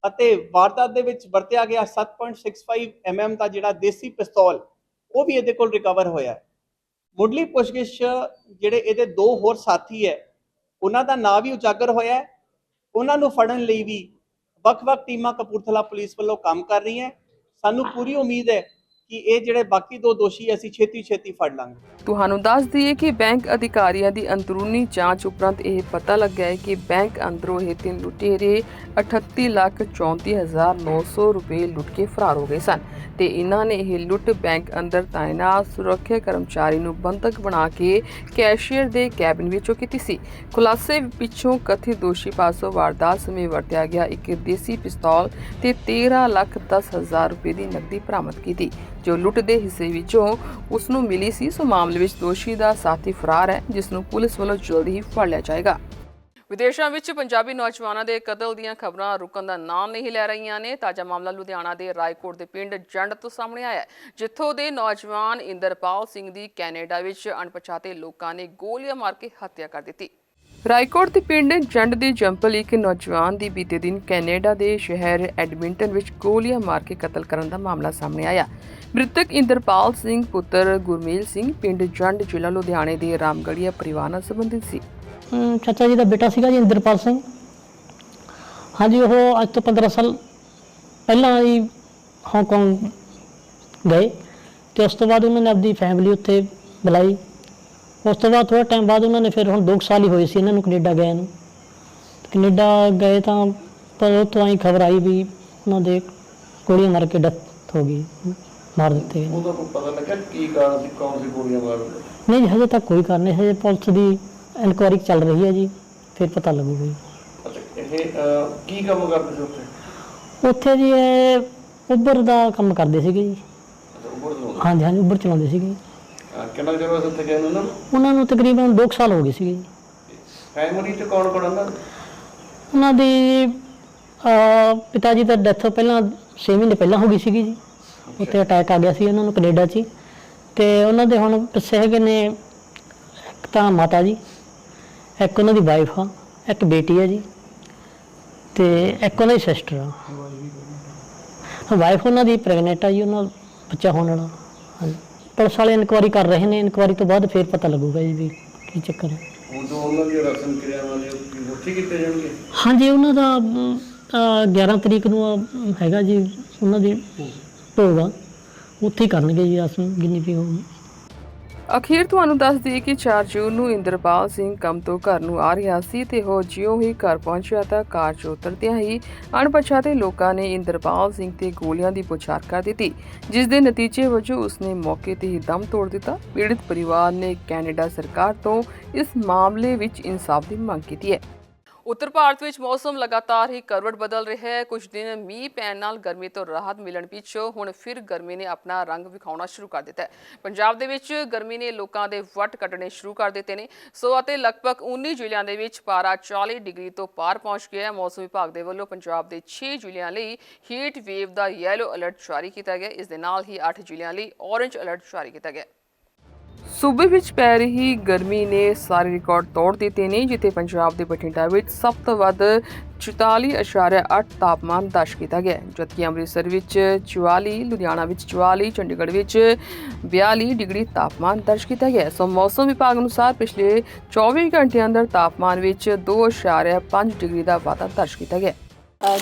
ਅਤੇ ਵਾਰਦਾਤ ਦੇ ਵਿੱਚ ਵਰਤਿਆ ਗਿਆ 7.65 mm ਦਾ ਜਿਹੜਾ ਦੇਸੀ ਪਿਸਤੌਲ, ਉਹ ਵੀ ਇਹਦੇ ਕੋਲ ਰਿਕਵਰ ਹੋਇਆ ਮੁੱਢਲੀ ਪੁੱਛਗਿੱਛ ਜਿਹੜੇ ਇਹਦੇ ਦੋ ਹੋਰ ਸਾਥੀ ਹੈ, ਉਹਨਾਂ ਦਾ ਨਾਂ ਵੀ ਉਜਾਗਰ ਹੋਇਆ ਉਹਨਾਂ ਨੂੰ ਫੜਨ ਲਈ ਵੀ ਵੱਖ-ਵੱਖ ਟੀਮਾਂ ਕਪੂਰਥਲਾ ਪੁਲਿਸ ਵੱਲੋਂ ਕੰਮ ਕਰ ਰਹੀਆਂ ਸਾਨੂੰ ਪੂਰੀ ਉਮੀਦ ਹੈ ਕਿ ਇਹ ਜਿਹੜੇ ਬਾਕੀ ਦੋ ਦੋਸ਼ੀ ਅਸੀਂ ਛੇਤੀ ਛੇਤੀ ਫੜ ਲਾਂਗੇ। ਤੁਹਾਨੂੰ ਦੱਸ ਦਈਏ ਕਿ ਬੈਂਕ ਅਧਿਕਾਰੀਆਂ ਦੀ ਅੰਦਰੂਨੀ ਜਾਂਚ ਉਪਰੰਤ ਇਹ ਪਤਾ ਲੱਗਾ ਹੈ ਕਿ ਬੈਂਕ ਅੰਦਰੋਂ ਇਹ ਤਿੰਨ ਲੁਟੇਰੇ 38,34,900 ਰੁਪਏ ਲੁੱਟ ਕੇ ਫਰਾਰ ਹੋ ਗਏ ਸਨ। ਤੇ ਇਹਨਾਂ ਨੇ ਇਹ ਲੁੱਟ ਬੈਂਕ ਅੰਦਰ ਤਾਇਨਾਤ ਸੁਰੱਖਿਆ ਕਰਮਚਾਰੀ ਨੂੰ ਬੰਦਕ ਬਣਾ ਕੇ ਕੈਸ਼ੀਅਰ ਦੇ ਕੈਬਿਨ ਵਿੱਚੋਂ ਕੀਤੀ ਸੀ। ਖੁਲਾਸੇ ਪਿੱਛੋਂ ਕਥਿਤ ਦੋਸ਼ੀ ਪਾਸੋਂ ਵਾਰਦਾਤ ਸਮੇਂ ਵਰਤਿਆ ਗਿਆ। ਇੱਕ ਦੇਸੀ ਪਿਸਤੌਲ ਤੇ 13 ਲੱਖ 10 ਹਜ਼ਾਰ ਰੁਪਏ ਦੀ ਨਕਦੀ ਬਰਾਮਦ ਕੀਤੀ। ਜੋ ਲੁੱਟ ਦੇ ਹਿੱਸੇ ਵਿੱਚੋਂ ਉਸ ਨੂੰ ਮਿਲੀ ਸੀ। ਸੋ ਮਾਮਲੇ ਵਿੱਚ ਦੋਸ਼ੀ ਦਾ ਸਾਥੀ ਫਰਾਰ ਹੈ, ਜਿਸ ਨੂੰ ਪੁਲਿਸ ਵੱਲੋਂ ਜਲਦੀ ਹੀ ਫੜ ਲਿਆ ਜਾਏਗਾ। ਵਿਦੇਸ਼ਾਂ ਵਿੱਚ ਪੰਜਾਬੀ ਨੌਜਵਾਨਾਂ ਦੇ ਕਤਲ ਦੀਆਂ ਖਬਰਾਂ ਰੁਕਣ ਦਾ ਨਾਮ ਨਹੀਂ ਲੈ ਰਹੀਆਂ ਨੇ। ਤਾਜ਼ਾ ਮਾਮਲਾ ਲੁਧਿਆਣਾ ਦੇ ਰਾਏਕੋਟ ਦੇ ਪਿੰਡ ਜੰਡ ਤੋਂ ਸਾਹਮਣੇ ਆਇਆ ਹੈ, ਜਿੱਥੋਂ ਦੇ ਨੌਜਵਾਨ ਇੰਦਰਪਾਲ ਸਿੰਘ ਦੀ ਕੈਨੇਡਾ ਵਿੱਚ ਅਣਪਛਾਤੇ ਲੋਕਾਂ ਨੇ ਗੋਲੀਆਂ ਮਾਰ ਕੇ ਹੱਤਿਆ ਕਰ ਦਿੱਤੀ। ਰਾਏਕੋਟ ਦੇ ਪਿੰਡ ਜੰਡ ਦੇ ਜੰਪਲ ਇੱਕ ਨੌਜਵਾਨ ਦੀ ਬੀਤੇ ਦਿਨ ਕੈਨੇਡਾ ਦੇ ਸ਼ਹਿਰ ਐਡਮਿੰਟਨ ਵਿੱਚ ਗੋਲੀਆਂ ਮਾਰ ਕੇ ਕਤਲ ਕਰਨ ਦਾ ਮਾਮਲਾ ਸਾਹਮਣੇ ਆਇਆ। ਮ੍ਰਿਤਕ ਇੰਦਰਪਾਲ ਸਿੰਘ ਪੁੱਤਰ ਗੁਰਮੇਲ ਸਿੰਘ ਪਿੰਡ ਜੰਡ ਜ਼ਿਲ੍ਹਾ ਲੁਧਿਆਣੇ ਦੇ ਰਾਮਗੜੀਆ ਪਰਿਵਾਰ ਨਾਲ ਸੰਬੰਧਿਤ ਸੀ। ਚਾਚਾ ਜੀ ਦਾ ਬੇਟਾ ਸੀਗਾ ਜੀ ਇੰਦਰਪਾਲ ਸਿੰਘ। ਹਾਂਜੀ ਉਹ ਅੱਜ ਤੋਂ 15 ਸਾਲ ਪਹਿਲਾਂ ਹੀ ਹਾਂਗਕਾਂਗ ਗਏ ਤੇ ਉਸ ਤੋਂ ਬਾਅਦ ਉਹਨਾਂ ਨੇ ਆਪਣੀ ਫੈਮਿਲੀ ਉੱਥੇ ਬੁਲਾਈ। ਉਸ ਤੋਂ ਬਾਅਦ ਥੋੜਾ ਟਾਈਮ ਬਾਅਦ ਉਹਨਾਂ ਨੇ ਫਿਰ ਹੁਣ 2 ਸਾਲ ਹੀ ਹੋਏ ਸੀ ਇਹਨਾਂ ਨੂੰ ਕੈਨੇਡਾ ਗਏ ਨੂੰ। ਕੈਨੇਡਾ ਗਏ ਤਾਂ ਪਰ ਉੱਥੋਂ ਆਈ ਖਬਰ ਆਈ ਵੀ ਉਹਨਾਂ ਦੇ ਗੋਲੀਆਂ ਮਾਰ ਕੇ ਡੈਥ ਹੋ ਗਈ ਮਾਰ ਦਿੱਤੇ ਉਹਦਾ ਕੋਈ ਪਤਾ ਲੱਗਾ ਕੀ ਕਾਰਨ ਸੀ ਕੌਣ ਸੀ ਗੋਲੀਆਂ ਮਾਰਨ ਨਹੀਂ ਹਜੇ ਤੱਕ ਕੋਈ ਕਾਰਨ ਨਹੀਂ ਹਜੇ ਪੁਲਿਸ ਦੀ ਇਨਕੁਆਇਰੀ ਚੱਲ ਰਹੀ ਹੈ ਜੀ ਫਿਰ ਪਤਾ ਲੱਗੂਗਾ ਜੀ। ਅੱਛਾ ਇਹ ਅਹ, ਕੀ ਕੰਮ ਕਰਦੇ ਸੀ ਉੱਥੇ? ਉੱਥੇ ਜੀ ਇਹ ਉਬਰ ਦਾ ਕੰਮ ਕਰਦੇ ਸੀਗੇ ਜੀ। ਅੱਛਾ ਉੱਪਰ ਤੋਂ ਹਾਂਜੀ ਹਾਂਜੀ ਉਬਰ ਚਲਾਉਂਦੇ ਸੀਗੇ ਅਹ, ਕਿੰਨਾ ਚਿਰ ਹੋਇਆ ਸੀ ਉੱਥੇ ਗਏ ਨੂੰ ਉਹਨਾਂ ਨੂੰ? ਉਹਨਾਂ ਨੂੰ ਤਕਰੀਬਨ 2 ਸਾਲ ਹੋ ਗਏ ਸੀਗੇ ਜੀ। ਫੈਮਿਲੀ ਚ ਕੌਣ ਕੌਣ ਉਹਨਾਂ ਉਹਨਾਂ ਦੀ ਅਹ, ਪਿਤਾ ਜੀ ਦਾ ਡੈਥ ਪਹਿਲਾਂ 6 ਮਹੀਨੇ ਪਹਿਲਾਂ ਹੋ ਗਈ ਸੀਗੀ ਜੀ। ਉੱਥੇ ਅਟੈਕ ਆ ਗਿਆ ਸੀ ਉਹਨਾਂ ਨੂੰ ਕੈਨੇਡਾ 'ਚ ਹੀ। ਤੇ ਉਹਨਾਂ ਦੇ ਹੁਣ ਪਿੱਛੇ ਹੈਗੇ ਨੇ ਇੱਕ ਤਾਂ ਮਾਤਾ ਜੀ। ਇੱਕ ਉਹਨਾਂ ਦੀ ਵਾਈਫ ਆ ਇੱਕ ਬੇਟੀ ਹੈ ਜੀ ਤੇ ਇੱਕ ਉਹਨਾਂ ਦੀ ਸਿਸਟਰ ਆ। ਵਾਈਫ ਉਹਨਾਂ ਦੀ ਪ੍ਰੈਗਨੈਂਟ ਆ ਜੀ ਉਹਨਾਂ ਬੱਚਾ ਹੋਣ ਵਾਲਾ। ਹਾਂਜੀ। ਪੁਲਿਸ ਵਾਲੇ ਇਨਕੁਆਰੀ ਕਰ ਰਹੇ ਨੇ ਇਨਕੁਆਰੀ ਤੋਂ ਬਾਅਦ ਫਿਰ ਪਤਾ ਲੱਗੂਗਾ ਜੀ ਵੀ ਕੀ ਚੱਕਰ ਹੈ। ਹੁਣ ਤੋਂ ਉਹਨਾਂ ਦੀ ਰਸਮ ਕਿਰਿਆਵਾਂ ਨੇ ਉਹ ਉੱਥੇ ਕੀਤੇ ਜਾਣਗੇ? ਹਾਂਜੀ ਉਹਨਾਂ ਦਾ ਅਮ, ਅਹ, 11 ਤਰੀਕ ਨੂੰ ਹੈਗਾ ਜੀ ਉਹਨਾਂ ਦੀ ਭੋਗ ਆ। ਉੱਥੇ ਕਰਨਗੇ ਜੀ ਰਸਮ ਜਿੰਨੀ ਵੀ ਹੋਊਗੀ। ਅਖੀਰ ਤੁਹਾਨੂੰ ਦੱਸ ਦਈਏ ਕਿ 4 ਜੂਨ ਨੂੰ ਇੰਦਰਪਾਲ ਸਿੰਘ ਕੰਮ ਤੋਂ ਘਰ ਨੂੰ ਆ ਰਿਹਾ ਸੀ ਤੇ ਉਹ ਜਿਉਂ ਹੀ ਘਰ ਪਹੁੰਚਿਆ ਤਾਂ ਕਾਰ 'ਚ ਉਤਰਦਿਆਂ ਹੀ ਅਣਪਛਾਤੇ ਲੋਕਾਂ ਨੇ ਇੰਦਰਪਾਲ ਸਿੰਘ ਤੇ ਗੋਲੀਆਂ ਦੀ ਪੁਛਾਰ ਕਰ ਦਿੱਤੀ, ਜਿਸ ਦੇ ਨਤੀਜੇ ਵਜੋਂ ਉਸਨੇ ਮੌਕੇ ਤੇ ਹੀ ਦਮ ਤੋੜ ਦਿੱਤਾ। ਪੀੜਿਤ ਪਰਿਵਾਰ ਨੇ ਕੈਨੇਡਾ ਸਰਕਾਰ ਤੋਂ ਇਸ ਮਾਮਲੇ ਵਿੱਚ ਇਨਸਾਫ ਦੀ ਮੰਗ ਕੀਤੀ ਹੈ। ਉੱਤਰ ਭਾਰਤ ਵਿੱਚ ਮੌਸਮ ਲਗਾਤਾਰ ਹੀ ਕਰਵਟ ਬਦਲ ਰਿਹਾ ਹੈ। ਕੁਝ ਦਿਨ ਮੀਂਹ ਪੈਣ ਨਾਲ ਗਰਮੀ ਤੋਂ ਰਾਹਤ ਮਿਲਣ ਪਿੱਛੋਂ ਹੁਣ ਫਿਰ ਗਰਮੀ ਨੇ ਆਪਣਾ ਰੰਗ ਵਿਖਾਉਣਾ ਸ਼ੁਰੂ ਕਰ ਦਿੱਤਾ ਹੈ। ਪੰਜਾਬ ਦੇ ਵਿੱਚ ਗਰਮੀ ਨੇ ਲੋਕਾਂ ਦੇ ਵੱਟ ਕੱਢਣੇ ਸ਼ੁਰੂ ਕਰ ਦਿੱਤੇ ਨੇ। ਸੋ ਅਤੇ ਲਗਭਗ 19 ਜ਼ਿਲ੍ਹਿਆਂ ਦੇ ਵਿੱਚ ਪਾਰਾ 40 ਡਿਗਰੀ ਤੋਂ ਪਾਰ ਪਹੁੰਚ ਗਿਆ ਹੈ। ਮੌਸਮ ਵਿਭਾਗ ਦੇ ਵੱਲੋਂ ਪੰਜਾਬ ਦੇ 6 ਜ਼ਿਲ੍ਹਿਆਂ ਲਈ ਹੀਟ ਵੇਵ ਦਾ ਯੈਲੋ ਅਲਰਟ ਜਾਰੀ ਕੀਤਾ ਗਿਆ। ਇਸ ਦੇ ਨਾਲ ਹੀ 8 ਜ਼ਿਲ੍ਹਿਆਂ ਲਈ ਔਰੇਂਜ ਅਲਰਟ ਜਾਰੀ ਕੀਤਾ ਗਿਆ। ਸੂਬੇ ਵਿੱਚ ਪੈ ਰਹੀ ਗਰਮੀ ਨੇ ਸਾਰੇ ਰਿਕਾਰਡ ਤੋੜ ਦਿੱਤੇ ਨੇ, ਜਿੱਥੇ ਪੰਜਾਬ ਦੇ ਬਠਿੰਡਾ ਵਿੱਚ ਸਭ ਤੋਂ ਵੱਧ 44.8 ਤਾਪਮਾਨ ਦਰਜ ਕੀਤਾ ਗਿਆ ਜਦਕਿ ਅੰਮ੍ਰਿਤਸਰ ਵਿੱਚ 44 ਲੁਧਿਆਣਾ ਵਿੱਚ 44 ਚੰਡੀਗੜ੍ਹ ਵਿੱਚ 42 ਡਿਗਰੀ ਤਾਪਮਾਨ ਦਰਜ ਕੀਤਾ ਗਿਆ ਸੋ ਮੌਸਮ ਵਿਭਾਗ ਅਨੁਸਾਰ ਪਿਛਲੇ 24 ਘੰਟਿਆਂ ਅੰਦਰ ਤਾਪਮਾਨ ਵਿੱਚ 2.5 ਡਿਗਰੀ ਦਾ ਵਾਧਾ ਦਰਜ ਕੀਤਾ ਗਿਆ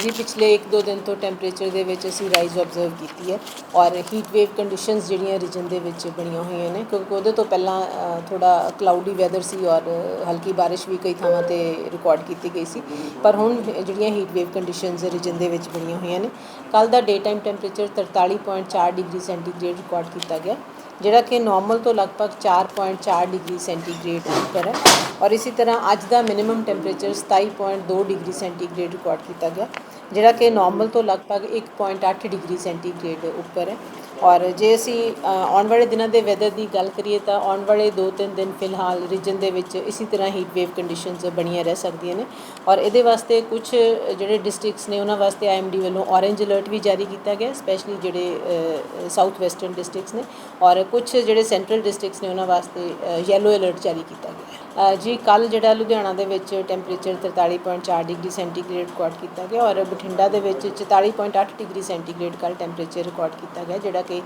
ਜੀ, ਪਿਛਲੇ 1-2 ਦਿਨ ਤੋਂ ਟੈਂਪਰੇਚਰ ਦੇ ਵਿੱਚ ਅਸੀਂ ਰਾਈਜ਼ ਆਬਜ਼ਰਵ ਕੀਤੀ ਹੈ ਔਰ ਹੀਟ ਵੇਵ ਕੰਡੀਸ਼ਨਸ ਜਿਹੜੀਆਂ ਰੀਜਨ ਦੇ ਵਿੱਚ ਬਣੀਆਂ ਹੋਈਆਂ ਨੇ, ਕਿਉਂਕਿ ਉਹਦੇ ਤੋਂ ਪਹਿਲਾਂ ਥੋੜਾ ਕਲਾਉਡੀ ਵੈਦਰ ਸੀ ਔਰ ਹਲਕੀ ਬਾਰਿਸ਼ ਵੀ ਕਈ ਥਾਵਾਂ ਤੇ ਰਿਕਾਰਡ ਕੀਤੀ ਗਈ ਸੀ, ਪਰ ਹੁਣ ਜਿਹੜੀਆਂ ਹੀਟ ਵੇਵ ਕੰਡੀਸ਼ਨਸ ਰੀਜਨ ਦੇ ਵਿੱਚ ਬਣੀਆਂ ਹੋਈਆਂ ਨੇ ਕੱਲ ਦਾ day time temperature 43.4 degree centigrade record ਕੀਤਾ ਗਿਆ। ਜਿਹੜਾ ਕਿ ਨਾਰਮਲ ਤੋਂ ਲਗਭਗ 4.4 ਡਿਗਰੀ ਸੈਂਟੀਗ੍ਰੇਡ ਉੱਪਰ ਹੈ ਔਰ ਇਸੇ ਤਰ੍ਹਾਂ ਅੱਜ ਦਾ minimum temperature 27.2 degree centigrade record ਕੀਤਾ ਗਿਆ, ਜਿਹੜਾ ਕਿ ਨਾਰਮਲ ਤੋਂ ਲਗਭਗ 1.8 ਡਿਗਰੀ ਸੈਂਟੀਗ੍ਰੇਡ ਉੱਪਰ ਹੈ। ਔਰ ਜੇ ਅਸੀਂ ਆਉਣ ਵਾਲੇ ਦਿਨਾਂ ਦੇ ਵੈਦਰ ਦੀ ਗੱਲ ਕਰੀਏ ਤਾਂ ਆਉਣ ਵਾਲੇ 2-3 ਦਿਨ ਫਿਲਹਾਲ ਰੀਜਨ ਦੇ ਵਿੱਚ ਇਸੇ ਤਰ੍ਹਾਂ ਹੀਟ ਵੇਵ ਕੰਡੀਸ਼ਨਸ ਬਣੀਆਂ ਰਹਿ ਸਕਦੀਆਂ ਨੇ ਔਰ ਇਹਦੇ ਵਾਸਤੇ ਕੁਝ ਜਿਹੜੇ ਡਿਸਟ੍ਰਿਕਟਸ ਨੇ ਉਹਨਾਂ ਵਾਸਤੇ ਆਈਐਮਡੀ ਵੱਲੋਂ ਔਰੇਂਜ ਅਲਰਟ ਵੀ ਜਾਰੀ ਕੀਤਾ ਗਿਆ ਸਪੈਸ਼ਲੀ ਜਿਹੜੇ ਸਾਊਥ ਵੈਸਟਰਨ ਡਿਸਟ੍ਰਿਕਟਸ ਨੇ ਔਰ ਕੁਝ ਜਿਹੜੇ ਸੈਂਟਰਲ ਡਿਸਟ੍ਰਿਕਟਸ ਨੇ ਉਹਨਾਂ ਵਾਸਤੇ ਯੈਲੋ ਅਲਰਟ ਜਾਰੀ ਕੀਤਾ ਗਿਆ ਹੈ। ਜੀ ਕੱਲ ਜਿਹੜਾ ਲੁਧਿਆਣਾ ਦੇ ਵਿੱਚ ਟੈਂਪਰੇਚਰ 43.4 ਡਿਗਰੀ ਸੈਂਟੀਗ੍ਰੇਡ ਰਿਕਾਰਡ ਕੀਤਾ ਗਿਆ ਔਰ ਬਠਿੰਡਾ ਦੇ ਵਿੱਚ 44.8 ਡਿਗਰੀ ਸੈਂਟੀਗ੍ਰੇਡ ਕੱਲ ਟੈਂਪਰੇਚਰ ਰਿਕਾਰਡ ਕੀਤਾ ਗਿਆ, ਜਿਹੜਾ ਕਿ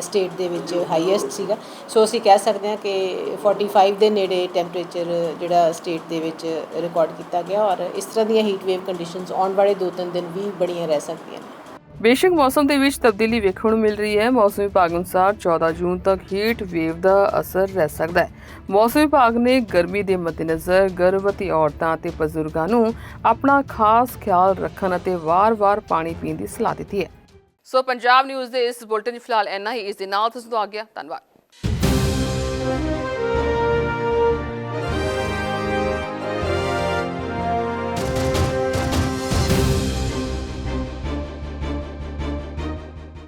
ਸਟੇਟ ਦੇ ਵਿੱਚ ਹਾਈਐਸਟ ਸੀਗਾ। ਸੋ ਅਸੀਂ ਕਹਿ ਸਕਦੇ ਹਾਂ ਕਿ 45 ਦੇ ਨੇੜੇ ਟੈਂਪਰੇਚਰ ਜਿਹੜਾ ਸਟੇਟ ਦੇ ਵਿੱਚ ਰਿਕਾਰਡ ਕੀਤਾ ਗਿਆ ਔਰ ਇਸ ਤਰ੍ਹਾਂ ਦੀਆਂ ਹੀਟ ਵੇਵ ਕੰਡੀਸ਼ਨਸ ਆਉਣ ਵਾਲੇ 2-3 ਦਿਨ ਵੀ ਬਣੀਆਂ ਰਹਿ ਸਕਦੀਆਂ ਨੇ। ਬੇਸ਼ੱਕ ਮੌਸਮ ਦੇ ਵਿੱਚ ਤਬਦੀਲੀ ਵੇਖਣ ਨੂੰ ਮਿਲ ਰਹੀ ਹੈ। ਮੌਸਮ ਵਿਭਾਗ ਅਨੁਸਾਰ 14 ਜੂਨ ਤੱਕ ਹੀਟ ਵੇਵ ਦਾ ਅਸਰ ਰਹਿ ਸਕਦਾ ਹੈ। ਮੌਸਮ ਵਿਭਾਗ ਨੇ ਗਰਮੀ ਦੇ ਮੱਦੇਨਜ਼ਰ ਗਰਭਵਤੀ ਔਰਤਾਂ ਅਤੇ ਬਜ਼ੁਰਗਾਂ ਨੂੰ ਆਪਣਾ ਖਾਸ ਖਿਆਲ ਰੱਖਣ ਅਤੇ ਵਾਰ-ਵਾਰ ਪਾਣੀ ਪੀਣ ਦੀ ਸਲਾਹ ਦਿੱਤੀ ਹੈ। ਸੋ ਪੰਜਾਬ ਨਿਊਜ਼ ਦੇ ਇਸ ਬੁਲਟਨ ਫਿਲਹਾਲ ਇੰਨਾ ਹੀ। ਇਸ ਦੇ ਨਾਲ ਤੁਸੀਂ ਤੋਂ ਆ ਗਿਆ। ਧੰਨਵਾਦ।